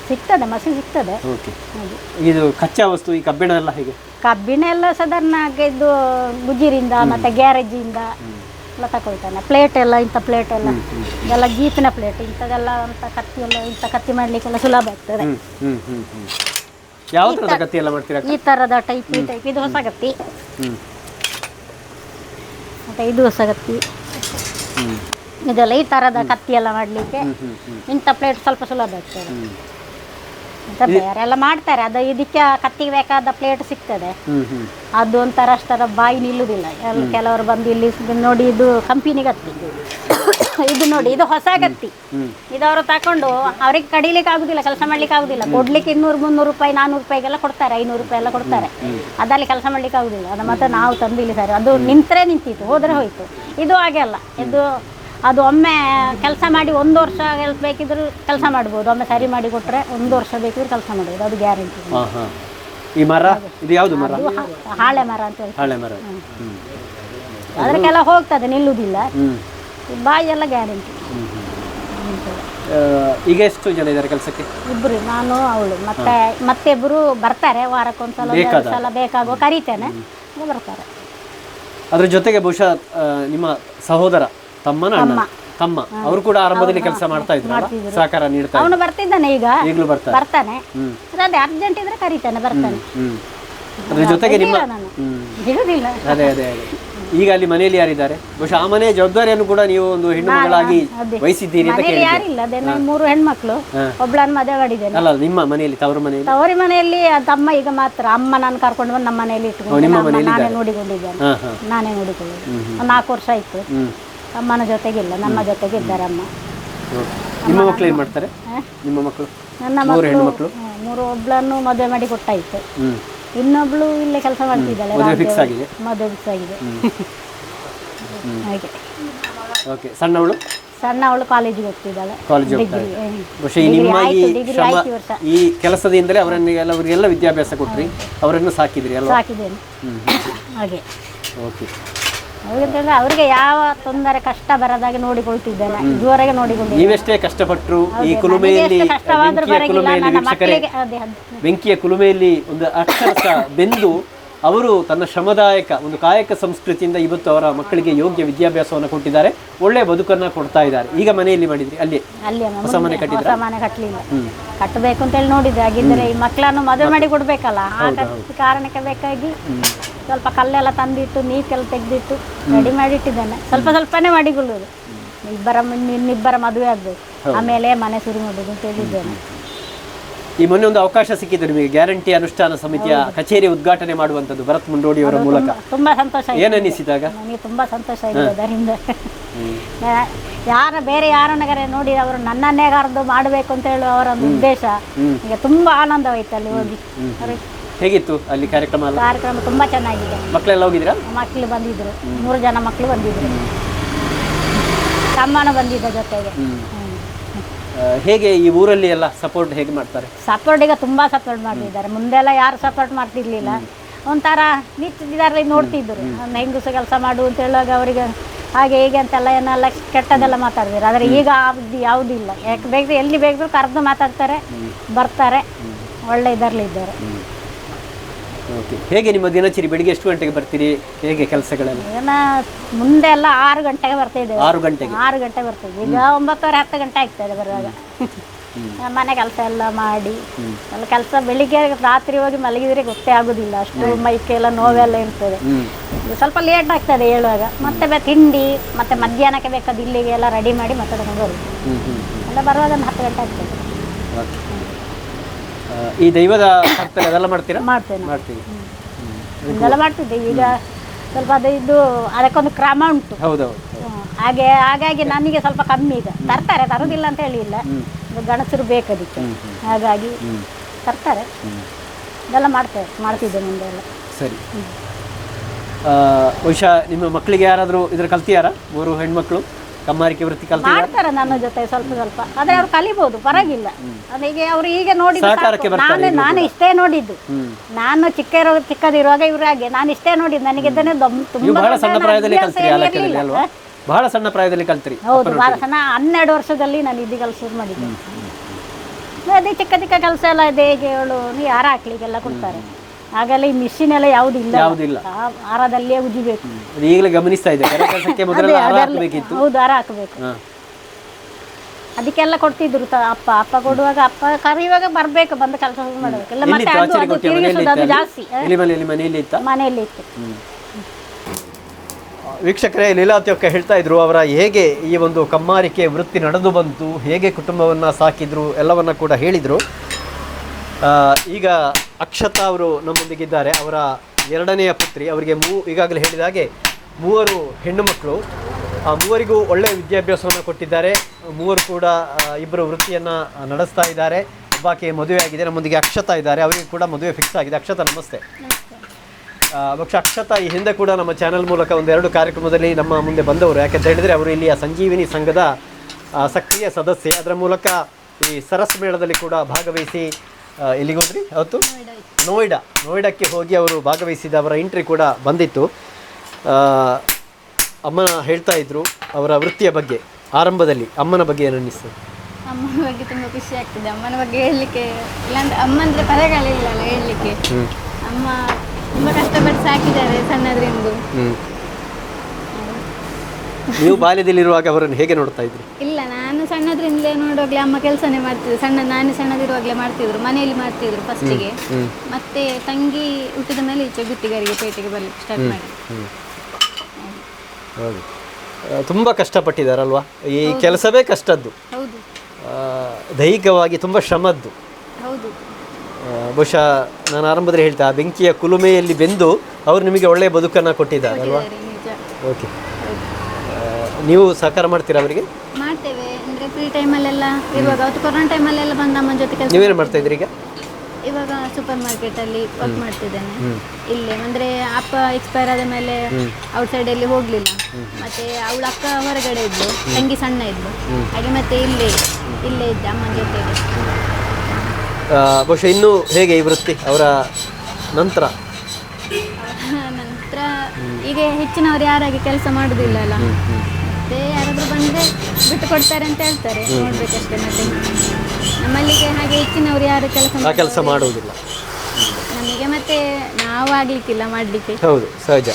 ಸಿಗ್ತದೆ ಮಸಿ ಸಿಗ್ತದೆ. ಇದು ಕಚ್ಚಾ ವಸ್ತು ಈ ಕಬ್ಬಿಣ ಎಲ್ಲ ಹೇಗೆ? ಕಬ್ಬಿಣ ಎಲ್ಲ ಸಾಧಾರಣ ಇದು ಗುಜಿರಿಂದ ಮತ್ತೆ ಗ್ಯಾರೇಜಿಂದ ತಗೊಳ್ತಾನೆ ಪ್ಲೇಟ್ ಎಲ್ಲ ಇಂಥ ಪ್ಲೇಟ್ ಎಲ್ಲ. ಇದೆಲ್ಲ ಗೀಪಿನ ಪ್ಲೇಟ್ ಇಂಥದೆಲ್ಲ ಅಂತ ಕತ್ತಿ ಎಲ್ಲ ಇಂಥ ಕತ್ತಿ ಮಾಡಲಿಕ್ಕೆಲ್ಲ ಸುಲಭ ಆಗ್ತದೆ. ಯಾವ ಥರದ ಕತ್ತಿ ಎಲ್ಲ ಮಾಡ್ತೀರಾ ಈ ಥರದ ಟೈಪ್ ಈ ಟೈಪ್ ಇದು ಹೊಸ ಕತ್ತಿ. ಮತ್ತೆ ಇದು ಹೊಸ ಕತ್ತಿ. ಇದೆಲ್ಲ ಈ ಥರದ ಕತ್ತಿ ಎಲ್ಲ ಮಾಡಲಿಕ್ಕೆ ಇಂಥ ಪ್ಲೇಟ್ ಸ್ವಲ್ಪ ಸುಲಭ ಆಗ್ತದೆ. ಬೇರೆಲ್ಲ ಮಾಡ್ತಾರೆ. ಅದು ಇದಕ್ಕೆ ಕತ್ತಿಗೆ ಬೇಕಾದ ಪ್ಲೇಟ್ ಸಿಗ್ತದೆ. ಅದು ಒಂಥರ ಅಷ್ಟರ ಬಾಯಿ ನಿಲ್ಲುದಿಲ್ಲ. ಎಲ್ಲ ಕೆಲವರು ಬಂದು ಇಲ್ಲಿ ನೋಡಿ ಇದು ಕಂಪನಿ ಕತ್ತಿ. ಇದು ನೋಡಿ ಇದು ಹೊಸ ಇದು ಅವರು ತಕೊಂಡು ಅವ್ರಿಗೆ ಕಡಿಲಿಕ್ಕೆ ಆಗುದಿಲ್ಲ ಕೆಲಸ ಮಾಡ್ಲಿಕ್ಕೆ ಆಗುದಿಲ್ಲ. ಕೊಡ್ಲಿಕ್ಕೆ ಇನ್ನೂರು ಮುನ್ನೂರು ರೂಪಾಯಿ ನಾನ್ನೂರು ರೂಪಾಯಿಗೆಲ್ಲ ಕೊಡ್ತಾರೆ ಐನೂರು ರೂಪಾಯಿ ಎಲ್ಲ ಕೊಡ್ತಾರೆ. ಅದಲ್ಲಿ ಕೆಲಸ ಮಾಡ್ಲಿಕ್ಕೆ ಆಗುದಿಲ್ಲ. ಅದು ಮತ್ತೆ ನಾವು ತಂದಿಲ್ಲ ಸರ್. ಅದು ನಿಂತರೆ ನಿಂತಿತ್ತು ಹೋದ್ರೆ ಹೋಯ್ತು. ಇದು ಹಾಗೆ ಅಲ್ಲ. ಇದು ಅದು ಒಮ್ಮೆ ಕೆಲಸ ಮಾಡಿ ಒಂದು ವರ್ಷ ಕೆಲಸ ಬೇಕಿದ್ರು ಕೆಲಸ ಮಾಡ್ಬೋದು. ಒಮ್ಮೆ ಸರಿ ಮಾಡಿ ಕೊಟ್ಟರೆ ಒಂದು ವರ್ಷ ಬೇಕಿದ್ರೆ ಕೆಲಸ ಮಾಡ್ಬೋದು. ಅದು ಗ್ಯಾರಂಟಿ ಈ ಮರ? ಇದು ಯಾವುದು ಮರ? ಹಾಳೆ ಮರ ಅಂತ ಹೇಳಿ ಹಾಳೆ ಮರ. ಅದಕ್ಕೆಲ್ಲ ಹೋಗ್ತದೆ ನಿಲ್ಲುವುದಿಲ್ಲ. ಬಾಯಿಯೆಲ್ಲ ಗ್ಯಾರಂಟಿ ಈಗ ಎಷ್ಟು ಜನ ಇದ್ದಾರೆ ಕೆಲಸಕ್ಕೆ? ಇಬ್ರು ನಾನು ಅವಳು. ಮತ್ತೆ ಮತ್ತೆ ಇಬ್ರು ಬರ್ತಾರೆ. ವಾರಕ್ಕೊಂದ್ಸಲ ಸಲ ಬೇಕಾಗುವ ಕರಿತೇನೆ. ಬರ್ತಾರೆ. ಅದ್ರ ಜೊತೆಗೆ ಬಹುಶಃ ನಿಮ್ಮ ಸಹೋದರ ತಮ್ಮನ ಅಣ್ಣ ತಮ್ಮ. ಅವರು ಕೂಡ ಆರಂಭದಲ್ಲಿ ಕೆಲಸ ಮಾಡ್ತಾ ಇದ್ರು ಸಹಕಾರ ನೀಡ್ತಾ ಅವನು ಬರ್ತಿದ್ದಾನೆ ಈಗ. ಈಗಲೂ ಬರ್ತಾನೆ. ಬರ್ತಾನೆ. ಅದೇ ಅರ್ಜೆಂಟ್ ಇದ್ರೆ ಕರೀತಾನೆ ಬರ್ತಾನೆ. ಅದ್ರ ಜೊತೆಗೆ ನಿಮ್ಮ ಬಿಡುದಿಲ್ಲ ಅದೇ ಅದೇ ಅದೇ. ಈಗ ಅಲ್ಲಿ ಮನೆಯಲ್ಲಿ ಯಾರಿದ್ದಾರೆ? ಬಹುಶಃ ಆ ಮನೆಯ ಜವಾಬ್ದಾರಿಯನ್ನು ಕೂಡ ನೀವು ಒಂದು ಹೆಣ್ಣು ಮಗಳಾಗಿ. ವಹಿಸಿದ್ದೀರಿ ಅಂತ ಕೇಳಿ ಯಾರಿಲ್ಲ ಅದೇ ನಾನು ಮೂರು ಹೆಣ್ಮಕ್ಳು. ಒಬ್ಳನ್ ಒಬ್ಳನ್ನ ಮದುವೆ ಮಾಡಿದ್ದೇನೆ. ಅಲ್ಲ ನಿಮ್ಮ ಮನೆಯಲ್ಲಿ ತವರು ಮನೆಯಲ್ಲಿ? ತವರ ಮನೆಯಲ್ಲಿ ತಮ್ಮ ಈಗ ಮಾತ್ರ ಅಮ್ಮ ನಾನು ಕರ್ಕೊಂಡು ಬಂದು ನಮ್ಮ ಮನೆಯಲ್ಲಿ ಇಟ್ಕೊಂಡು ನಾನೇ. ನೋಡಿಕೊಂಡಿದ್ದೇನೆ. ನಾನೇ ನೋಡಿಕೊಂಡಿದ್ದೇನೆ. ನಾಲ್ಕು ವರ್ಷ ಆಯ್ತು. ಅಮ್ಮನ ಜೊತೆಗಿಲ್ಲ ನಮ್ಮ ಜೊತೆಗೆ ಇದ್ದಾರೆ ಅಮ್ಮ ಓಕೆ. ನಿಮ್ಮ ಮಕ್ಕಳು ಏನು ಮಾಡ್ತಾರೆ? ನಿಮ್ಮ ಮಕ್ಕಳು ನನ್ನ ಮಕ್ಕಳು ಹೆಣ್ಣು ಮಕ್ಕಳು ಮೂರು ಒಬ್ಳನ್ನು ಮದುವೆ ಮಾಡಿ ಕೊಟ್ಟಾಯ್ತು. ಇನ್ನೊಬ್ಳು ಇಲ್ಲೇ ಕೆಲಸ ಮಾಡ್ತಿದ್ದಾಳೆ ಮದುವೆ ಫಿಕ್ಸ್ ಆಗಿದೆ. ಮದುವೆ ಫಿಕ್ಸ್ ಆಗಿದೆ. ಹಾಗೆ. ಓಕೆ ಸಣ್ಣವಳು? ಸಣ್ಣವಳು ಕಾಲೇಜಿಗೆ ಹೋಗ್ತಿದ್ದಾಳೆ. ಕಾಲೇಜಿಗೆ ಹೋಗ್ತಾ ಡಿಗ್ರಿ ಬಹುಶಃ ಈ ನಿಮ್ಮ ಈ ಈ ಕೆಲಸದಿಂದಲೇ ಅವರನ್ನು ಅವರಿಗೆಲ್ಲ ವಿದ್ಯಾಭ್ಯಾಸ ಕೊಟ್ರಿ. ಅವರನ್ನು ಸಾಕಿದ್ರಿ ಅಲ್ವಾ? ಸಾಕಿದ್ದೇನೆ. ಹಾಗೆ. ಓಕೆ. ಅವ್ರಿಗೆ ಅವರಿಗೆ ಯಾವ ತೊಂದರೆ ಕಷ್ಟ ಬರದಾಗೆ ನೋಡಿಕೊಳ್ತಿದ್ದೇನೆ. ಇದುವರೆಗೆ ನೋಡಿಕೊಂಡಿದ್ದೇನೆ ನೀವೆಷ್ಟೇ ಕಷ್ಟಪಟ್ಟರು ಈ ಕುಲುಮೆಯಲ್ಲಿ ಕಷ್ಟವಾದ್ರೂ ಬೆಂಕಿಯ ಕುಲುಮೆಯಲ್ಲಿ. ಬೆಂಕಿಯ ಒಂದು ಅಕ್ಷರಸ ಬೆಂದು ಅವರು ತನ್ನ ಶ್ರಮದಾಯಕ ಒಂದು ಕಾಯಕ ಸಂಸ್ಕೃತಿಯಿಂದ ಇವತ್ತು ಅವರ ಮಕ್ಕಳಿಗೆ ಯೋಗ್ಯ ವಿದ್ಯಾಭ್ಯಾಸವನ್ನು ಕೊಟ್ಟಿದ್ದಾರೆ. ಒಳ್ಳೆ ಬದುಕನ್ನ ಕೊಡ್ತಾ ಇದ್ದಾರೆ. ಈಗ ಮನೆಯಲ್ಲಿ ಮಾಡಿದ್ರಿ? ಅಲ್ಲಿ ಅಲ್ಲಿ ಹೊಸ ಮನೆ ಕಟ್ಟಿದ್ರೆ? ಹೊಸ ಮನೆ ಕಟ್ಟಲಿಲ್ಲ ಕಟ್ಟಬೇಕು ಅಂತೇಳಿ ನೋಡಿದ್ದೆ. ಹಾಗಿದ್ರೆ ಈ ಮಕ್ಕಳನ್ನು ಮದುವೆ ಮಾಡಿ ಕೊಡ್ಬೇಕಲ್ಲ. ಆ ಕಾರಣಕ್ಕೆ ಬೇಕಾಗಿ ಸ್ವಲ್ಪ ಕಲ್ಲೆಲ್ಲ ತಂದಿಟ್ಟು ನೀಕೆಲ್ಲ ತೆಗೆದಿಟ್ಟು ರೆಡಿ ಮಾಡಿ ಇಟ್ಟಿದ್ದೇನೆ ಸ್ವಲ್ಪ ಸ್ವಲ್ಪನೇ ಮಾಡಿಕೊಳ್ಳೋದು ಇಬ್ಬರ ಇನ್ನಿಬ್ಬರ ಮದುವೆ ಆಗ್ಬೇಕು. ಆಮೇಲೆ ಮನೆ ಶುರು ಮಾಡೋದು ಅಂತ ಹೇಳಿದ್ದೇನೆ. ಈ ಮೊನ್ನೆ ಒಂದು ಅವಕಾಶ ಸಿಕ್ಕಿದ್ದು ನಿಮಗೆ. ಗ್ಯಾರಂಟಿ ಅನುಷ್ಠಾನ ಸಮಿತಿಯ ಕಚೇರಿ ಉದ್ಘಾಟನೆ ಮಾಡುವಂತದ್ದು ಭರತ್ ಮುಂಡೋಡಿಯವರ ಮೂಲಕ. ತುಂಬಾ ಸಂತೋಷ ಆಗಿದೆ. ಏನ್ ಅನ್ನಿಸಿದಾಗ ನನಗೆ ತುಂಬಾ ಸಂತೋಷ ಆಗಿದೆ ಅದರಿಂದ. ಯಾ- ಯಾರ ಬೇರೆ ಯಾರನ್ನಗಾರೆ ನೋಡಿ ಅವರು ನನ್ನನ್ನೇ ಕರೆದು ಮಾಡಬೇಕು ಅಂತ ಹೇಳುವ ಅವರ ಒಂದು ಉದ್ದೇಶ. ನನಗೆ ತುಂಬಾ ಆನಂದವಾಯ್ತು ಅಲ್ಲಿ ಹೋಗಿ. ಹೇಗಿತ್ತು ಅಲ್ಲಿ ಕಾರ್ಯಕ್ರಮ ಎಲ್ಲ? ಕಾರ್ಯಕ್ರಮ ತುಂಬಾ ಚೆನ್ನಾಗಿದೆ. ಮಕ್ಕಳೆಲ್ಲ ಹೋಗಿದ್ರಾ? ಮಕ್ಕಳು ಬಂದಿದ್ರು. ಮೂರು ಜನ ಮಕ್ಕಳು ಬಂದಿದ್ರು. ತಮ್ಮನ ಬಂದಿದ್ದ ಜೊತೆಗೆ. ಹೇಗೆ ಈ ಊರಲ್ಲಿ ಎಲ್ಲ ಸಪೋರ್ಟ್ ಹೇಗೆ ಮಾಡ್ತಾರೆ? ಸಪೋರ್ಟ್ ಈಗ ತುಂಬಾ ಸಪೋರ್ಟ್ ಮಾಡ್ತಿದ್ದಾರೆ. ಮುಂದೆಲ್ಲ ಯಾರು ಸಪೋರ್ಟ್ ಮಾಡ್ತಿರ್ಲಿಲ್ಲ. ಒಂಥರ ನಿಂತಿದ್ದಾರೆ ನೋಡ್ತಿದ್ರು. ಒಂದು ಹೆಂಗಸು ಕೆಲಸ ಮಾಡು ಅಂತ ಹೇಳುವಾಗ ಅವರಿಗೆ ಹಾಗೆ ಹೀಗೆ ಅಂತೆಲ್ಲ ಏನೆಲ್ಲ ಕೆಟ್ಟದೆಲ್ಲ ಮಾತಾಡಿದ್ರು ಆದರೆ ಈಗ ಅದು ಯಾವುದಿಲ್ಲ. ಯಾಕೆ ಬೇಕು ಎಲ್ಲಿ ಬೇಕು ಕರೆದು ಮಾತಾಡ್ತಾರೆ ಬರ್ತಾರೆ ಒಳ್ಳೆ ಇದರಲ್ಲಿ ಇದ್ದಾರೆ ಓಕೆ. ಹೇಗೆ ನಿಮ್ಮ ದಿನಚರಿ ಬೆಳಿಗ್ಗೆ ಎಷ್ಟು ಗಂಟೆಗೆ ಬರ್ತೀರಿ? ಹೇಗೆ ಕೆಲಸಗಳೆಲ್ಲ ಏನ ಮುಂದೆ ಎಲ್ಲ ಆರು ಗಂಟೆಗೆ ಬರ್ತಿದ್ದೆ ಆರು ಗಂಟೆಗೆ? ಆರು ಗಂಟೆ ಬರ್ತೀವಿ. ಈಗ ಒಂಬತ್ತುವರೆ ಹತ್ತು ಗಂಟೆ ಆಗ್ತದೆ ಬರುವಾಗ. ಮನೆ ಕೆಲಸ ಎಲ್ಲ ಮಾಡಿ. ಎಲ್ಲ ಕೆಲಸ ಬೆಳಿಗ್ಗೆ ರಾತ್ರಿ ಹೋಗಿ ಮಲಗಿದ್ರೆ ಗೊತ್ತೇ ಆಗೋದಿಲ್ಲ. ಅಷ್ಟು ಮೈಕೆಲ್ಲ ನೋವೆಲ್ಲ ಇರ್ತದೆ. ಸ್ವಲ್ಪ ಲೇಟ್ ಆಗ್ತದೆ ಹೇಳುವಾಗ. ಮತ್ತೆ ತಿಂಡಿ ಮತ್ತೆ ಮಧ್ಯಾಹ್ನಕ್ಕೆ ಬೇಕಾದ ಇಲ್ಲಿಗೆ ಎಲ್ಲ ರೆಡಿ ಮಾಡಿ ಮತ್ತೆ ತಗೊಂಡು ಬರುದು ಎಲ್ಲ ಬರುವಾಗ ಒಂದು ಹತ್ತು ಗಂಟೆ ಆಗ್ತದೆ. ಈ ದೈವದ ಭಕ್ತರು ಅದೆಲ್ಲ ಮಾಡ್ತೀರಾ? ಮಾಡ್ತೇನೆ. ಮಾಡ್ತೀವಿ. ಇದೆಲ್ಲ ಮಾಡ್ತಿದ್ದೆ. ಈಗ ಸ್ವಲ್ಪ ಅದು ಇದು ಅದಕ್ಕೊಂದು ಕ್ರಮ ಉಂಟು. ಹೌದೌದು. ಹಾಗೆ ಹಾಗಾಗಿ ನನಗೆ ಸ್ವಲ್ಪ ಕಮ್ಮಿ ಈಗ. ತರ್ತಾರೆ ತರೋದಿಲ್ಲ ಅಂತ ಹೇಳಿಲ್ಲ. ಇಲ್ಲ ಗಣಸರು ಬೇಕು ಅದಕ್ಕೆ ಹಾಗಾಗಿ ತರ್ತಾರೆ. ಇದೆಲ್ಲ ಮಾಡ್ತೇವೆ ಮಾಡ್ತಿದ್ದೆ ಮುಂದೆ ಎಲ್ಲ. ಸರಿ. ಬಹುಶಃ ನಿಮ್ಮ ಮಕ್ಕಳಿಗೆ ಯಾರಾದರೂ ಇದ್ರ ಕಲ್ತಿಯಾರ? ಮೂರು ಹೆಣ್ಮಕ್ಳು? ಕಮ್ಮಾರಿಕೆ ವೃತ್ತಿ ಕಲ್ತಿದಾರ ಮಾಡ್ತಾರೆ ನನ್ನ ಜೊತೆ ಸ್ವಲ್ಪ ಸ್ವಲ್ಪ. ಆದ್ರೆ ಅವ್ರು ಕಲಿಬಹುದು ಪರವಾಗಿಲ್ಲ. ಅದೀಗ ಅವ್ರು ಈಗ ಸಹಕಾರಕ್ಕೆ ಬರ್ತಾರೆ ನಾನು ನಾನು ಇಷ್ಟೇ ನೋಡಿದ್ದು. ನಾನು ಚಿಕ್ಕ ಇರೋ ಚಿಕ್ಕದಿರುವಾಗ ಇವ್ರ ಹಾಗೆ. ನಾನು ಇಷ್ಟೇ ನೋಡಿದ್ದು. ನನಗೆ ಇದನ್ನೇ ದೊಮ್- ನೀವು ತುಂಬಾ ಬಹಳ ಸಣ್ಣ ಪ್ರಾಯದಲ್ಲಿ ಕಲ್ತ್ರಿ ಅಲ್ವಾ? ಬಹಳ ಸಣ್ಣ ಪ್ರಾಯದಲ್ಲಿ ಕಲ್ತ್ರಿ. ಹೌದು ಬಹಳ ಸಣ್ಣ. ಹನ್ನೆರಡು ವರ್ಷದಲ್ಲಿ ನಾನು ಇದ್ದು ಶುರು ಮಾಡಿದ್ದೆ. ಅದೇ ಚಿಕ್ಕ ಚಿಕ್ಕ ಕೆಲಸ ಎಲ್ಲ ಇದೆ. ಹೇಗೆ ಹೇಳು ನೀ ಹಾರ ಹಾಕ್ಲಿಕ್ಕೆಲ್ಲ ಕೊಡ್ತಾರೆ? ಹಾಗೆಲ್ಲ ಈ ಮಿಷಿನ್ ಎಲ್ಲ ಯಾವ್ದು ಇಲ್ಲ. ಯಾವುದಿಲ್ಲ. ಆ ಅದು ಈಗಲೇ ಗಮನಿಸ್ತಾ ಇದೆ. ಕರೆ ಕೆಲಸಕ್ಕೆ ಮೊದಲೆಲ್ಲ ಹಾರ ಅದೆಲ್ಲ- ಹೌದು ಹಾರ ಹಾಕಬೇಕು. ಹಾ. ಅದಕ್ಕೆಲ್ಲ ಕೊಡ್ತಿದ್ರು ತ- ಅಪ್ಪ. ಅಪ್ಪ ಕೊಡುವಾಗ ಅಪ್ಪ ಕರೆಯುವಾಗ ಬರ್ಬೇಕು ಬಂದು ಕೆಲಸ ಮಾಡಬೇಕು. ಇಲ್ಲ ಮತ್ತೆ ಎಲ್ಲಿತ್ತು ಅದು ಅದು ಮನೆಯಲ್ಲಿ ತಿರುಗಿಸೋದು ಅದು ಇತ್ತಾ? ಜಾಸ್ತಿ? ಎಲ್ಲಿ ಮನೆಯಲ್ಲಿ ಮನೆಯಲ್ಲಿ ಇತ್ತ? ಮನೆಯಲ್ಲಿ ಇತ್ತು. ವೀಕ್ಷಕರೇ ಲೀಲಾವತಿ ಅಕ್ಕ ಹೇಳ್ತಾ ಇದ್ರು ಅವರ ಹೇಗೆ ಈ ಒಂದು ಕಮ್ಮಾರಿಕೆ ವೃತ್ತಿ ನಡೆದು ಬಂತು ಹೇಗೆ ಕುಟುಂಬವನ್ನು ಸಾಕಿದ್ರು ಎಲ್ಲವನ್ನ ಕೂಡ ಹೇಳಿದರು. ಈಗ ಅಕ್ಷತಾ ಅವರು ನಮ್ಮೊಂದಿಗಿದ್ದಾರೆ. ಅವರ ಎರಡನೆಯ ಪುತ್ರಿ. ಅವರಿಗೆ ಮೂ, ಈಗಾಗಲೇ ಹೇಳಿದ ಹಾಗೆ ಮೂವರು ಹೆಣ್ಣು ಮಕ್ಕಳು. ಆ ಮೂವರಿಗೂ ಒಳ್ಳೆಯ ವಿದ್ಯಾಭ್ಯಾಸವನ್ನು ಕೊಟ್ಟಿದ್ದಾರೆ. ಮೂವರು ಕೂಡ ಇಬ್ಬರು ವೃತ್ತಿಯನ್ನು ನಡೆಸ್ತಾ ಇದ್ದಾರೆ. ಒಬ್ಬಾಕೆ ಮದುವೆ ಆಗಿದೆ. ನಮ್ಮೊಂದಿಗೆ ಅಕ್ಷತಾ ಇದ್ದಾರೆ. ಅವರಿಗೆ ಕೂಡ ಮದುವೆ ಫಿಕ್ಸ್ ಆಗಿದೆ. ಅಕ್ಷತಾ, ನಮಸ್ತೆ. ಪಕ್ಷ ಅಕ್ಷತಾ ಈ ಹಿಂದೆ ಕೂಡ ನಮ್ಮ ಚಾನೆಲ್ ಮೂಲಕ ಒಂದೆರಡು ಕಾರ್ಯಕ್ರಮದಲ್ಲಿ ನಮ್ಮ ಮುಂದೆ ಬಂದವರು. ಯಾಕೆಂತ ಹೇಳಿದರೆ ಅವರು ಇಲ್ಲಿಯ ಸಂಜೀವಿನಿ ಸಂಘದ ಸಕ್ರಿಯ ಸದಸ್ಯೆ. ಅದರ ಮೂಲಕ ಈ ಸರಸ್ ಮೇಳದಲ್ಲಿ ಕೂಡ ಭಾಗವಹಿಸಿ ಎಲ್ಲಿಗೆ ಹೋದ್ರಿ? ಅವತ್ತು ನೋಯ್ಡಾ. ನೋಯ್ಡಾಕ್ಕೆ ಹೋಗಿ ಅವರು ಭಾಗವಹಿಸಿದ ಅವರ ಎಂಟ್ರಿ ಕೂಡ ಬಂದಿತ್ತು. ಅಮ್ಮ ಹೇಳ್ತಾ ಇದ್ರು ಅವರ ವೃತ್ತಿಯ ಬಗ್ಗೆ ಆರಂಭದಲ್ಲಿ. ಅಮ್ಮನ ಬಗ್ಗೆ ಏನು ಅನ್ನಿಸ್ತದೆ ಅಮ್ಮನ ಬಗ್ಗೆ ತುಂಬ ಖುಷಿ ಆಗ್ತದೆ. ಅಮ್ಮನ ಬಗ್ಗೆ ಹೇಳಲಿಕ್ಕೆ ಇಲ್ಲಾಂದ್ರೆ ಅಮ್ಮ ಅಂದರೆ ಪದಗಳಿಲ್ಲಲ್ಲ ಹೇಳಲಿಕ್ಕೆ. ಅಮ್ಮ ತುಂಬ ಕಷ್ಟಪಟ್ಟು ಸಾಕಿದ್ದಾರೆ ಸಣ್ಣದ್ರಿಂದ. ನೀವು ಬಾಲ್ಯದಲ್ಲಿರುವಾಗ ಅವರನ್ನು ಹೇಗೆ ನೋಡ್ತಾ ಇದ್ರಿ? ಇಲ್ಲ ನಾನು ಸಣ್ಣದ್ರಿಂದಲೇ ನೋಡುವಾಗಲೇ ಅಮ್ಮ ಕೆಲಸನೇ ಮಾಡ್ತಿದ್ರು. ಸಣ್ಣ ನಾನೇ ಸಣ್ಣದಿರುವಾಗಲೇ ಮಾಡ್ತಿದ್ರು. ಮನೆಯಲ್ಲಿ ಮಾಡ್ತಿದ್ರು ಫಸ್ಟಿಗೆ ಮತ್ತೆ ತಂಗಿ ಹುಟ್ಟಿದ ಮೇಲೆ ಈಚೆ ಗುತ್ತಿಗಾರಿಗೆ ಪೇಟೆಗೆ ಬರ್ಲಿಕ್ಕೆ ಸ್ಟಾರ್ಟ್ ಮಾಡಿ ಹೌದು. ಆ, ತುಂಬ ಕಷ್ಟಪಟ್ಟಿದ್ದಾರಲ್ವಾ? ಈ ಕೆಲಸವೇ ಕಷ್ಟದ್ದು. ಹೌದು. ಆ, ದೈಹಿಕವಾಗಿ ತುಂಬ ಶ್ರಮದ್ದು. ಹೌದು. ಆ, ಬಹುಶಃ ನಾನು ಆರಂಭದಲ್ಲಿ ಹೇಳ್ತಾ ಆ ಬೆಂಕಿಯ ಕುಲುಮೆಯಲ್ಲಿ ಬೆಂದು ಅವರು ನಿಮಗೆ ಒಳ್ಳೆಯ ಬದುಕನ್ನು ಕೊಟ್ಟಿದ್ದಾರೆ ಅಲ್ವಾ ನಿಜ ಓಕೆ ನೀವು ಸಹಕಾರ ಮಾಡ್ತೀರಾ ಅವರಿಗೆ? ಫ್ರೀ ಟೈಮಲ್ಲೆಲ್ಲ ಇವಾಗ ಅವತ್ತು ಕೊರೋನಾ ಟೈಮಲ್ಲೆಲ್ಲ ಬಂದು ನಮ್ಮ ಜೊತೆ ಕೆಲಸ ನೀವೇನು ಮಾಡ್ತಾ ಇದ್ದೀರಿ ಈಗ? ಇವಾಗ ಸೂಪರ್ ಮಾರ್ಕೆಟ್ ಅಲ್ಲಿ ವರ್ಕ್ ಮಾಡ್ತಿದ್ದೇನೆ. ಇಲ್ಲಿ ಅಂದ್ರೆ ಅಪ್ಪ ಎಕ್ಸ್ಪೈರ್ ಆದ ಮೇಲೆ ಔಟ್ಸೈಡ್ ಅಲ್ಲಿ ಹೋಗ್ಲಿಲ್ಲ. ಮತ್ತೆ ಅವಳ ಅಕ್ಕ ಹೊರಗಡೆ ಇದ್ಲು ತಂಗಿ ಸಣ್ಣ ಇದ್ಲು. ಹಾಗೆ ಮತ್ತೆ ಇಲ್ಲೇ ಇಲ್ಲೇ ಇದ್ದೆ ಅಮ್ಮನ ಜೊತೆ ಬಹುಶಃ ಇನ್ನು ಹೇಗೆ ಈ ವೃತ್ತಿ ಅವರ ನಂತರ? ನಂತರ ಈಗ ಹೆಚ್ಚಿನವ್ರು ಯಾರಾಗಿ ಕೆಲಸ ಮಾಡುದಿಲ್ಲ ಅಲ್ಲ? ಮತ್ತೆ ಯಾರಾದ್ರೂ ಬಂದ್ರೆ ಬಿಟ್ಟು ಕೊಡ್ತಾರೆ ಅಂತ ಹೇಳ್ತಾರೆ. ನೋಡ್ಬೇಕಷ್ಟೇ ಮತ್ತೆ. ನಮ್ಮಲ್ಲಿಗೆ ಹಾಗೆ ಹೆಚ್ಚಿನವ್ರು ಯಾರು ಕೆಲಸ ಕೆಲಸ ಮಾಡುವುದಿಲ್ಲ. ನಮಗೆ ಮತ್ತೆ ನಾವು ಆಗ್ಲಿಕ್ಕಿಲ್ಲ ಮಾಡ್ಲಿಕ್ಕೆ. ಹೌದು ಸಹಜ.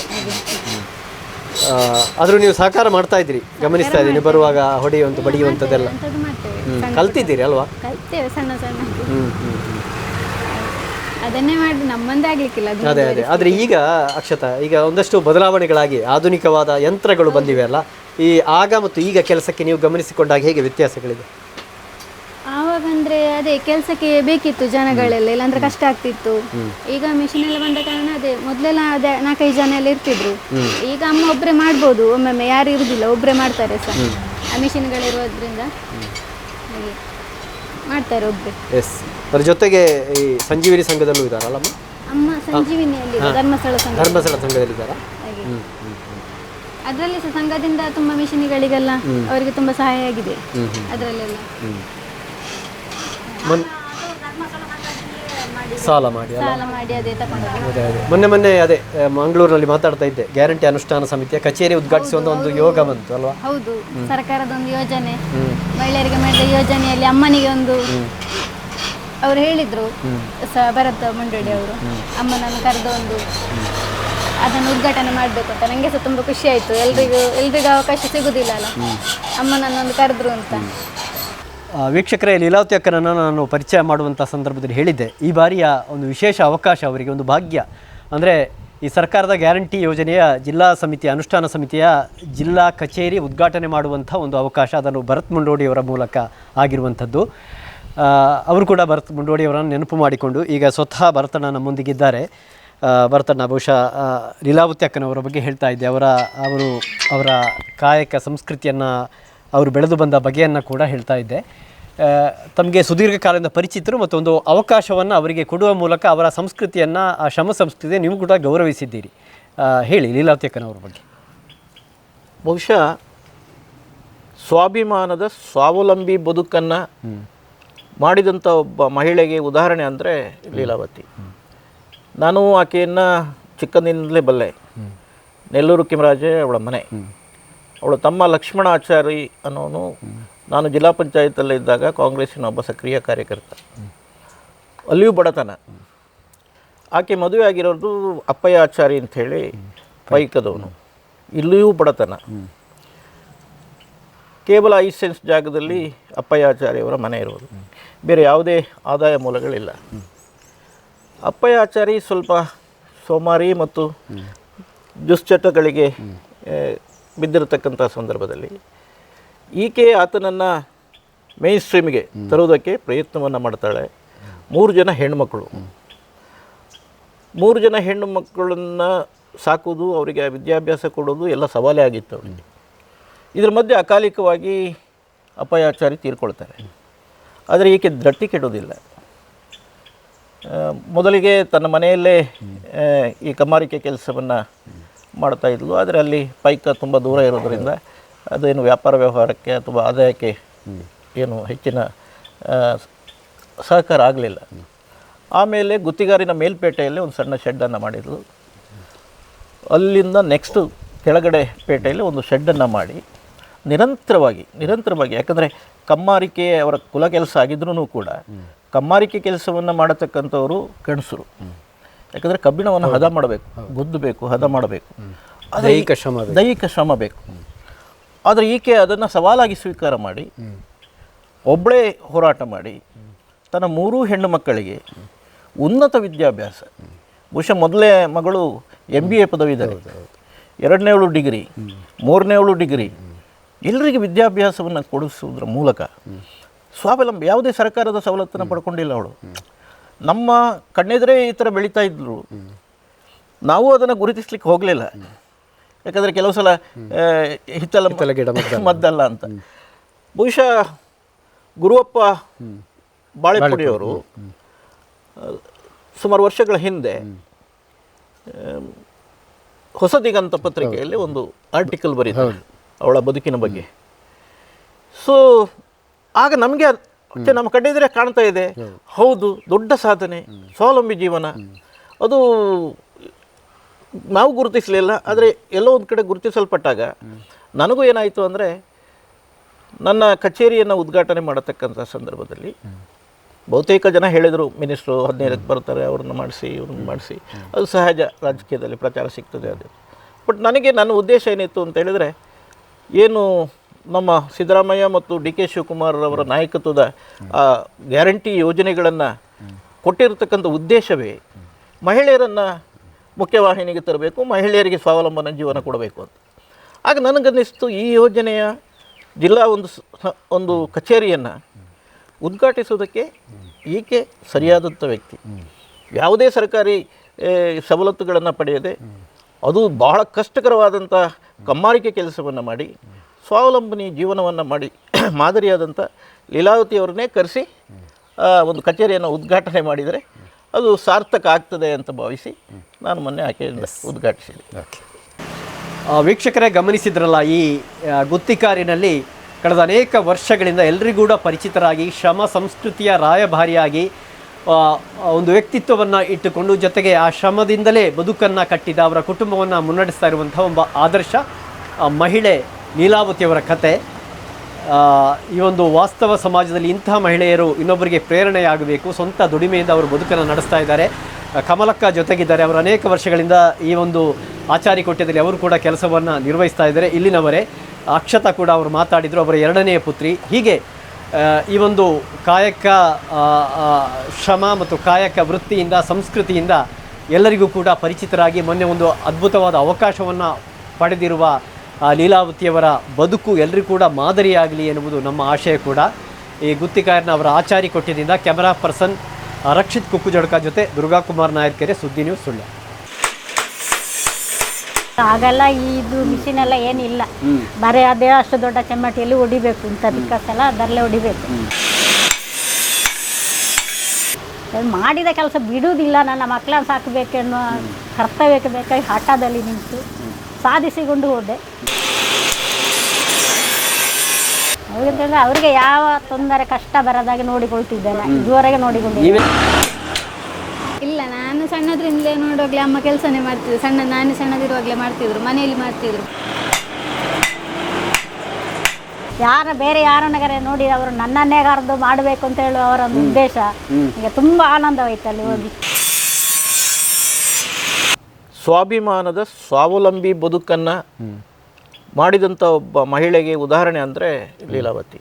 ಆದರೂ ನೀವು ಸಹಕಾರ ಮಾಡ್ತಾ ಇದ್ದೀರಿ ಗಮನಿಸ್ತಾ ಇದ್ದೀನಿ ಬರುವಾಗ ಹೊಡೆಯುವಂಥ ಬಡಿಯುವಂಥದ್ದೆಲ್ಲ. ಹ್ಮ್. ಕಲ್ತಿದ್ದೀರಿ ಅಲ್ವಾ? ಕಲ್ತೇವೆ ಸಣ್ಣ ಸಣ್ಣ ಹ್ಮ್ ಹ್ಮ್ ಹ್ಮ್. ಅದನ್ನೇ ಮಾಡಿ ನಮ್ಮಂದೇ ಆಗ್ಲಿಕ್ಕಿಲ್ಲ ಅದು ಅದೇ ಅದೇ. ಆದರೆ ಈಗ ಅಕ್ಷತಾ ಈಗ ಒಂದಷ್ಟು ಬದಲಾವಣೆಗಳಾಗಿ ಆಧುನಿಕವಾದ ಯಂತ್ರಗಳು ಬಂದಿವೆ ಅಲ್ಲ? ಈ ಆಗ ಮತ್ತು ಈಗ ಕೆಲಸಕ್ಕೆ ನೀವು ಗಮನಿಸಿಕೊಂಡಾಗ ಹೇಗೆ ವ್ಯತ್ಯಾಸಗಳಿದೆ? ಆವಾಗ ಅಂದ್ರೆ ಅದೇ ಕೆಲಸಕ್ಕೆ ಬೇಕಿತ್ತು ಜನಗಳೆಲ್ಲ ಇಲ್ಲಾಂದ್ರೆ ಕಷ್ಟ ಆಗ್ತಿತ್ತು. ಈಗ ಮಿಷಿನ್ ಎಲ್ಲ ಬಂದ ಕಾರಣ ಅದೇ ಮೊದಲೆಲ್ಲ ಅದೇ ನಾಲ್ಕೈದು ಜನ ಎಲ್ಲ ಇರ್ತಿದ್ರು. ಈಗ ಅಮ್ಮ ಒಬ್ಬರೇ ಮಾಡ್ಬೋದು ಒಮ್ಮೊಮ್ಮೆ ಯಾರು ಇರುದಿಲ್ಲ ಒಬ್ರೆ ಮಾಡ್ತಾರೆ ಸರ್ ಆ ಮಿಷಿನ್ಗಳಿರೋದ್ರಿಂದ ಹಾಗೆ ಮಾಡ್ತಾರೆ ಒಬ್ರೆ. ಎಸ್ ಅದ್ರ ಜೊತೆಗೆ ಈ ಸಂಜೀವಿನಿ ಸಂಘದಲ್ಲೂ ಇದ್ದಾರಲ್ಲಮ್ಮ ಅಮ್ಮ ಸಂಜೀವಿನಿಯಲ್ಲಿ ಧರ್ಮಸ್ಥಳ ಸಂಘ ಧರ್ಮಸ್ಥಳ ಸಂಘದಲ್ಲಿದ್ದಾರಾ ಹಾಗೆ. ಅದರಲ್ಲಿ ಸಹ ಸಂಘದಿಂದ ತುಂಬಾ ಮಿಷಿನಿಗಳಿಗೆಲ್ಲ ಅವರಿಗೆ ತುಂಬಾ ಸಹಾಯ ಆಗಿದೆ. ಅದರಲ್ಲೆಲ್ಲ. ಸಾಲ ಮಾಡಿ ಅಲ್ಲ? ಸಾಲ ಮಾಡಿ ಅದೇ ತಗೊಂಡದ್ದು. ಅದೇ ಅದೇ. ಮೊನ್ನೆ ಮೊನ್ನೆ ಅದೇ ಆ, ಮಂಗಳೂರಿನಲ್ಲಿ ಮಾತಾಡ್ತಾ ಇದ್ದೆ. ಗ್ಯಾರಂಟಿ ಅನುಷ್ಠಾನ ಸಮಿತಿಯ ಕಚೇರಿ ಉದ್ಘಾಟಿಸುವ ಒಂದು ಯೋಗ ಬಂತು ಅಲ್ವಾ? ಹೌದು. ಸರ್ಕಾರದ ಒಂದು ಯೋಜನೆ. ಮಹಿಳೆಯರಿಗೆ ಮಾಡಿದ ಯೋಜನೆಯಲ್ಲಿ ಅಮ್ಮನಿಗೆ ಒಂದು ಅವರು ಹೇಳಿದ್ರು ಸ ಭರತ್ ಮುಂಡೋಡಿ ಅವರು ಅಮ್ಮ ಅಮ್ಮನನ್ನು ಕರೆದು ಒಂದು ಅದನ್ನು ಉದ್ಘಾಟನೆ ಮಾಡಬೇಕು ಅಂತ. ನನಗೆ ಸಹ ತುಂಬ ಖುಷಿ ಆಯಿತು. ಎಲ್ರಿಗೂ ಎಲ್ರಿಗೂ ಅವಕಾಶ ಸಿಗುದಿಲ್ಲ ಅಲ್ಲ? ಅಮ್ಮ ನನ್ನೊಂದು ಕರೆದ್ರು ಅಂತ. ವೀಕ್ಷಕರೇ ಲೀಲಾವತಿ ಅಕ್ಕನನ್ನು ನಾನು ಪರಿಚಯ ಮಾಡುವಂಥ ಸಂದರ್ಭದಲ್ಲಿ ಹೇಳಿದ್ದೆ. ಈ ಬಾರಿಯ ಒಂದು ವಿಶೇಷ ಅವಕಾಶ ಅವರಿಗೆ ಒಂದು ಭಾಗ್ಯ. ಅಂದರೆ ಈ ಸರ್ಕಾರದ ಗ್ಯಾರಂಟಿ ಯೋಜನೆಯ ಜಿಲ್ಲಾ ಸಮಿತಿ ಅನುಷ್ಠಾನ ಸಮಿತಿಯ ಜಿಲ್ಲಾ ಕಚೇರಿ ಉದ್ಘಾಟನೆ ಮಾಡುವಂಥ ಒಂದು ಅವಕಾಶ ಅದನ್ನು ಭರತ್ ಮುಂಡೋಡಿಯವರ ಮೂಲಕ ಆಗಿರುವಂಥದ್ದು. ಅವರು ಕೂಡ ಭರತ್ ಮುಂಡೋಡಿಯವರನ್ನು ನೆನಪು ಮಾಡಿಕೊಂಡು ಈಗ ಸ್ವತಃ ಭರತಣ್ಣ ನಮ್ಮ ಮುಂದಿಗಿದ್ದಾರೆ ಭರತಣ್ಣ ಬಹುಶಃ ಲೀಲಾವತಿ ಅಕ್ಕನವರ ಬಗ್ಗೆ ಹೇಳ್ತಾ ಇದ್ದೆ. ಅವರ ಅವರು ಅವರ ಕಾಯಕ ಸಂಸ್ಕೃತಿಯನ್ನು ಅವರು ಬೆಳೆದು ಬಂದ ಬಗೆಯನ್ನು ಕೂಡ ಹೇಳ್ತಾ ಇದ್ದೆ. ತಮಗೆ ಸುದೀರ್ಘ ಕಾಲದಿಂದ ಪರಿಚಿತರು ಮತ್ತು ಒಂದು ಅವಕಾಶವನ್ನು ಅವರಿಗೆ ಕೊಡುವ ಮೂಲಕ ಅವರ ಸಂಸ್ಕೃತಿಯನ್ನು ಆ ಶ್ರಮ ಸಂಸ್ಕೃತಿ ನೀವು ಕೂಡ ಗೌರವಿಸಿದ್ದೀರಿ. ಹೇಳಿ ಲೀಲಾವತಿ ಅಕ್ಕನವ್ರ ಬಗ್ಗೆ. ಬಹುಶಃ ಸ್ವಾಭಿಮಾನದ ಸ್ವಾವಲಂಬಿ ಬದುಕನ್ನು ಮಾಡಿದಂಥ ಒಬ್ಬ ಮಹಿಳೆಗೆ ಉದಾಹರಣೆ ಅಂದರೆ ಲೀಲಾವತಿ. ನಾನು ಆಕೆಯನ್ನು ಚಿಕ್ಕಂದಿನಿಂದಲೇ ಬಲ್ಲೆ. ನೆಲ್ಲೂರು ಕಿಮರಾಜೆ ಅವಳ ಮನೆ. ಅವಳು ತಮ್ಮ ಲಕ್ಷ್ಮಣಾಚಾರಿ ಅನ್ನೋನು ನಾನು ಜಿಲ್ಲಾ ಪಂಚಾಯತಲ್ಲೇ ಇದ್ದಾಗ ಕಾಂಗ್ರೆಸ್ಸಿನ ಒಬ್ಬ ಸಕ್ರಿಯ ಕಾರ್ಯಕರ್ತ. ಅಲ್ಲಿಯೂ ಬಡತನ. ಆಕೆ ಮದುವೆ ಆಗಿರೋದು ಅಪ್ಪಯ್ಯ ಆಚಾರಿ ಅಂಥೇಳಿ ಪೈಕದವನು ಇಲ್ಲಿಯೂ ಬಡತನ. ಕೇವಲ ಐದು ಸೆನ್ಸ್ ಜಾಗದಲ್ಲಿ ಅಪ್ಪಯ್ಯಾಚಾರ್ಯವರ ಮನೆ ಇರೋದು. ಬೇರೆ ಯಾವುದೇ ಆದಾಯ ಮೂಲಗಳಿಲ್ಲ. ಅಪ್ಪಯಾಚಾರಿ ಸ್ವಲ್ಪ ಸೋಮಾರಿ ಮತ್ತು ದುಶ್ಚಟಗಳಿಗೆ ಬಿದ್ದಿರತಕ್ಕಂಥ ಸಂದರ್ಭದಲ್ಲಿ ಈಕೆ ಆತನನ್ನು ಮೇನ್ ಸ್ಟ್ರೀಮಿಗೆ ತರುವುದಕ್ಕೆ ಪ್ರಯತ್ನವನ್ನು ಮಾಡ್ತಾಳೆ. ಮೂರು ಜನ ಹೆಣ್ಮಕ್ಕಳು ಮೂರು ಜನ ಹೆಣ್ಣು ಮಕ್ಕಳನ್ನು ಸಾಕೋದು ಅವರಿಗೆ ವಿದ್ಯಾಭ್ಯಾಸ ಕೊಡೋದು ಎಲ್ಲ ಸವಾಲೇ ಆಗಿತ್ತು ಅವರಿಗೆ ಇದ್ರ ಮಧ್ಯೆ ಅಕಾಲಿಕವಾಗಿ ಅಪಾಯಾಚಾರಿ ತೀರ್ಕೊಳ್ತಾರೆ. ಆದರೆ ಈಕೆ ದಟ್ಟಿ ಕೆಡೋದಿಲ್ಲ ಮೊದಲಿಗೆ ತನ್ನ ಮನೆಯಲ್ಲೇ ಈ ಕಮ್ಮಾರಿಕೆ ಕೆಲಸವನ್ನು ಮಾಡ್ತಾ ಇದ್ಲು. ಆದರೆ ಅಲ್ಲಿ ಪೈಕ ತುಂಬ ದೂರ ಇರೋದರಿಂದ ಅದೇನು ವ್ಯಾಪಾರ ವ್ಯವಹಾರಕ್ಕೆ ಅಥವಾ ಆದಾಯಕ್ಕೆ ಏನು ಹೆಚ್ಚಿನ ಸಹಕಾರ ಆಗಲಿಲ್ಲ. ಆಮೇಲೆ ಗುತ್ತಿಗಾರಿನ ಮೇಲ್ಪೇಟೆಯಲ್ಲಿ ಒಂದು ಸಣ್ಣ ಶೆಡ್ಡನ್ನು ಮಾಡಿದ್ಲು. ಅಲ್ಲಿಂದ ನೆಕ್ಸ್ಟು ಕೆಳಗಡೆ ಪೇಟೆಯಲ್ಲಿ ಒಂದು ಶೆಡ್ಡನ್ನು ಮಾಡಿ, ನಿರಂತರವಾಗಿ ನಿರಂತರವಾಗಿ, ಯಾಕಂದರೆ ಕಮ್ಮಾರಿಕೆ ಅವರ ಕುಲ ಕೆಲಸ ಆಗಿದ್ರೂ ಕೂಡ ಕಮ್ಮಾರಿಕೆ ಕೆಲಸವನ್ನು ಮಾಡತಕ್ಕಂಥವರು ಕಣಸರು. ಯಾಕಂದರೆ ಕಬ್ಬಿಣವನ್ನು ಹದ ಮಾಡಬೇಕು ಗುದ್ದಬೇಕು ಹದ ಮಾಡಬೇಕು. ದೈಹಿಕ ಶ್ರಮ. ದೈಹಿಕ ಶ್ರಮ ಬೇಕು. ಆದರೆ ಈಕೆ ಅದನ್ನು ಸವಾಲಾಗಿ ಸ್ವೀಕಾರ ಮಾಡಿ ಒಬ್ಬಳೇ ಹೋರಾಟ ಮಾಡಿ ತನ್ನ ಮೂರೂ ಹೆಣ್ಣು ಮಕ್ಕಳಿಗೆ ಉನ್ನತ ವಿದ್ಯಾಭ್ಯಾಸ. ಬಹುಶಃ ಮೊದಲೇ ಮಗಳು ಎಂ ಬಿ ಎ ಪದವಿದ್ದಾರೆ ಎರಡನೇವಳು ಡಿಗ್ರಿ ಮೂರನೇವಳು ಡಿಗ್ರಿ. ಎಲ್ಲರಿಗೆ ವಿದ್ಯಾಭ್ಯಾಸವನ್ನು ಕೊಡಿಸುವುದರ ಮೂಲಕ ಸ್ವಾವಲಂಬಿ ಯಾವುದೇ ಸರ್ಕಾರದ ಸವಲತ್ತನ್ನು ಪಡ್ಕೊಂಡಿಲ್ಲ ಅವಳು. ನಮ್ಮ ಕಣ್ಣೆದುರೇ ಈ ಥರ ಬೆಳೀತಾ ಇದ್ರು ನಾವು ಅದನ್ನು ಗುರುತಿಸ್ಲಿಕ್ಕೆ ಹೋಗಲಿಲ್ಲ. ಯಾಕಂದರೆ ಕೆಲವು ಸಲ ಹಿತ್ತಲ ಗಿಡ ಮದ್ದಲ್ಲ. ಅಂತ. ಬಹುಶಃ ಗುರುವಪ್ಪ ಬಾಳೆಪುಡಿಯವರು ಸುಮಾರು ವರ್ಷಗಳ ಹಿಂದೆ ಹೊಸ ದಿಗಂತ ಪತ್ರಿಕೆಯಲ್ಲಿ ಒಂದು ಆರ್ಟಿಕಲ್ ಬರೀತಾರೆ. ಅವಳ ಬದುಕಿನ ಬಗ್ಗೆ. ಸೊ ಆಗ ನಮಗೆ ಮತ್ತೆ ನಮ್ಮ ಕಡೆದ್ರೆ ಕಾಣ್ತಾ ಇದೆ. ಹೌದು. ದೊಡ್ಡ ಸಾಧನೆ. ಸ್ವಾವಲಂಬಿ ಜೀವನ. ಅದು ನಾವು ಗುರುತಿಸಲಿಲ್ಲ ಆದರೆ ಎಲ್ಲೋ ಒಂದು ಕಡೆ ಗುರುತಿಸಲ್ಪಟ್ಟಾಗ ನನಗೂ ಏನಾಯಿತು ಅಂದರೆ ನನ್ನ ಕಚೇರಿಯನ್ನು ಉದ್ಘಾಟನೆ ಮಾಡತಕ್ಕಂಥ ಸಂದರ್ಭದಲ್ಲಿ ಬಹುತೇಕ ಜನ ಹೇಳಿದರು ಮಿನಿಸ್ಟ್ರು ಹದಿನೈದಕ್ಕೆ ಬರ್ತಾರೆ ಅವ್ರನ್ನ ಮಾಡಿಸಿ ಇವ್ರನ್ನ ಮಾಡಿಸಿ. ಅದು ಸಹಜ ರಾಜಕೀಯದಲ್ಲಿ ಪ್ರಚಾರ ಸಿಗ್ತದೆ ಅದು. ಬಟ್ ನನಗೆ ನನ್ನ ಉದ್ದೇಶ ಏನಿತ್ತು ಅಂತ ಹೇಳಿದರೆ ಏನು ನಮ್ಮ ಸಿದ್ದರಾಮಯ್ಯ ಮತ್ತು ಡಿ ಕೆ ಶಿವಕುಮಾರ್ ಅವರ ನಾಯಕತ್ವದ ಗ್ಯಾರಂಟಿ ಯೋಜನೆಗಳನ್ನು ಕೊಟ್ಟಿರತಕ್ಕಂಥ ಉದ್ದೇಶವೇ, ಮಹಿಳೆಯರನ್ನು ಮುಖ್ಯವಾಹಿನಿಗೆ ತರಬೇಕು, ಮಹಿಳೆಯರಿಗೆ ಸ್ವಾವಲಂಬನ ಜೀವನ ಕೊಡಬೇಕು ಅಂತ. ಆಗ ನನಗನ್ನಿಸ್ತು ಈ ಯೋಜನೆಯ ಜಿಲ್ಲಾ ಒಂದು ಒಂದು ಕಚೇರಿಯನ್ನು ಉದ್ಘಾಟಿಸೋದಕ್ಕೆ ಈಕೆ ಸರಿಯಾದಂಥ ವ್ಯಕ್ತಿ. ಯಾವುದೇ ಸರ್ಕಾರಿ ಸವಲತ್ತುಗಳನ್ನು ಪಡೆಯದೆ, ಅದು ಬಹಳ ಕಷ್ಟಕರವಾದಂಥ ಕಮ್ಮಾರಿಕೆ ಕೆಲಸವನ್ನು ಮಾಡಿ ಸ್ವಾವಲಂಬನೆ ಜೀವನವನ್ನು ಮಾಡಿ ಮಾದರಿಯಾದಂಥ ಲೀಲಾವತಿಯವರನ್ನೇ ಕರೆಸಿ ಒಂದು ಕಚೇರಿಯನ್ನು ಉದ್ಘಾಟನೆ ಮಾಡಿದರೆ ಅದು ಸಾರ್ಥಕ ಆಗ್ತದೆ ಅಂತ ಭಾವಿಸಿ ನಾನು ಮೊನ್ನೆ ಆಕೆಯಿಂದ ಉದ್ಘಾಟಿಸಿದೆ. ಆ, ವೀಕ್ಷಕರೇ ಗಮನಿಸಿದ್ರಲ್ಲ ಈ ಗುತ್ತಿಕಾರಿನಲ್ಲಿ ಕಳೆದ ಅನೇಕ ವರ್ಷಗಳಿಂದ ಎಲ್ರಿಗೂ ಕೂಡ ಪರಿಚಿತರಾಗಿ ಶ್ರಮ ಸಂಸ್ಕೃತಿಯ ರಾಯಭಾರಿಯಾಗಿ ಒಂದು ವ್ಯಕ್ತಿತ್ವವನ್ನು ಇಟ್ಟುಕೊಂಡು ಜೊತೆಗೆ ಆ ಶ್ರಮದಿಂದಲೇ ಬದುಕನ್ನು ಕಟ್ಟಿದ ಅವರ ಕುಟುಂಬವನ್ನು ಮುನ್ನಡೆಸ್ತಾ ಇರುವಂಥ ಒಬ್ಬ ಆದರ್ಶ ಮಹಿಳೆ ಲೀಲಾವತಿಯವರ ಕತೆ. ಈ ಒಂದು ವಾಸ್ತವ ಸಮಾಜದಲ್ಲಿ ಇಂತಹ ಮಹಿಳೆಯರು ಇನ್ನೊಬ್ಬರಿಗೆ ಪ್ರೇರಣೆಯಾಗಬೇಕು, ಸ್ವಂತ ದುಡಿಮೆಯಿಂದ ಅವರು ಬದುಕನ್ನು ನಡೆಸ್ತಾ ಇದ್ದಾರೆ. ಕಮಲಕ್ಕ ಜೊತೆಗಿದ್ದಾರೆ, ಅವರು ಅನೇಕ ವರ್ಷಗಳಿಂದ ಈ ಒಂದು ಆಚಾರಿ ಕೊಟ್ಟದಲ್ಲಿ ಅವರು ಕೂಡ ಕೆಲಸವನ್ನು ನಿರ್ವಹಿಸ್ತಾ ಇದ್ದಾರೆ. ಇಲ್ಲಿನವರೇ, ಅಕ್ಷತಾ ಕೂಡ ಅವರು ಮಾತಾಡಿದರು, ಅವರ ಎರಡನೆಯ ಪುತ್ರಿ. ಹೀಗೆ ಈ ಒಂದು ಕಾಯಕ ಶ್ರಮ ಮತ್ತು ಕಾಯಕ ವೃತ್ತಿಯಿಂದ, ಸಂಸ್ಕೃತಿಯಿಂದ ಎಲ್ಲರಿಗೂ ಕೂಡ ಪರಿಚಿತರಾಗಿ ಮೊನ್ನೆ ಒಂದು ಅದ್ಭುತವಾದ ಅವಕಾಶವನ್ನು ಪಡೆದಿರುವ ಲೀಲಾವತಿಯವರ ಬದುಕು ಎಲ್ಲರಿಗೂ ಕೂಡ ಮಾದರಿಯಾಗಲಿ ಎನ್ನುವುದು ನಮ್ಮ ಆಶಯ ಕೂಡ. ಈ ಗುತ್ತಿಕಾಯರ್ನ ಅವರ ಆಚಾರಿ ಕೊಟ್ಟಿದ್ದರಿಂದ ಕ್ಯಾಮರಾ ಪರ್ಸನ್ ರಕ್ಷಿತ್ ಕುಕ್ಕುಜಡ್ಕ ಜೊತೆ ದುರ್ಗಾಕುಮಾರ್ ನಾಯರ್ಕೆರೆ ಸುದ್ದಿ ನ್ಯೂಸ್ ಸುಳ್ಳು. ಆಗೆಲ್ಲ ಇದು ಮಿಷಿನ್ ಎಲ್ಲ ಏನಿಲ್ಲ. ಬರೀ ಅದೇ ಅಷ್ಟು ದೊಡ್ಡ ಚಮ್ಮಟಿಯಲ್ಲಿ ಹೊಡಿಬೇಕು ಇಂಥ ಬಿಕ್ಕಸೆಲ್ಲ ಅದರಲ್ಲೇ ಹೊಡಿಬೇಕು. ಮಾಡಿದ ಕೆಲಸ ಬಿಡುವುದಿಲ್ಲ ನನ್ನ ಮಕ್ಕಳನ್ನ ಸಾಕಬೇಕೆನ್ನೋ ಕರ್ತವ್ಯಕ್ಕೆ ಬೇಕಾಗಿ ಹಠದಲ್ಲಿ ನಿಂತು ಸಾಧಿಸಿಕೊಂಡು ಹೋದೆ. ಅವ್ರಿಗೆ ಅವರಿಗೆ ಯಾವ ತೊಂದರೆ ಕಷ್ಟ ಬರದಾಗಿ ನೋಡಿಕೊಳ್ತಿದ್ದೇನೆ ಇದುವರೆಗೆ ನಾನು ಸಣ್ಣದ್ರಿಂದಲೇ ನೋಡುವಾಗಲೇ ಅಮ್ಮ ಕೆಲಸನೇ ಮಾಡ್ತಿದ್ರು. ಸಣ್ಣ ನಾನು ಸಣ್ಣದಿರುವಾಗಲೇ ಮಾಡ್ತಿದ್ರು. ಮನೆಯಲ್ಲಿ ಮಾಡ್ತಿದ್ರು. ಯಾರ ಬೇರೆ ಯಾರನ್ನಗಾರೆ ನೋಡಿ ಅವರು ನನ್ನನ್ನೇ ಕರೆದು ಮಾಡಬೇಕು ಅಂತ ಹೇಳುವ ಅವರ ಒಂದು ಉದ್ದೇಶ. ಈಗ ತುಂಬ ಆನಂದವಾಯ್ತು ಅಲ್ಲಿ ಹೋಗಿ. ಸ್ವಾಭಿಮಾನದ ಸ್ವಾವಲಂಬಿ ಬದುಕನ್ನು ಮಾಡಿದಂಥ ಒಬ್ಬ ಮಹಿಳೆಗೆ ಉದಾಹರಣೆ ಅಂದರೆ Leelavathi.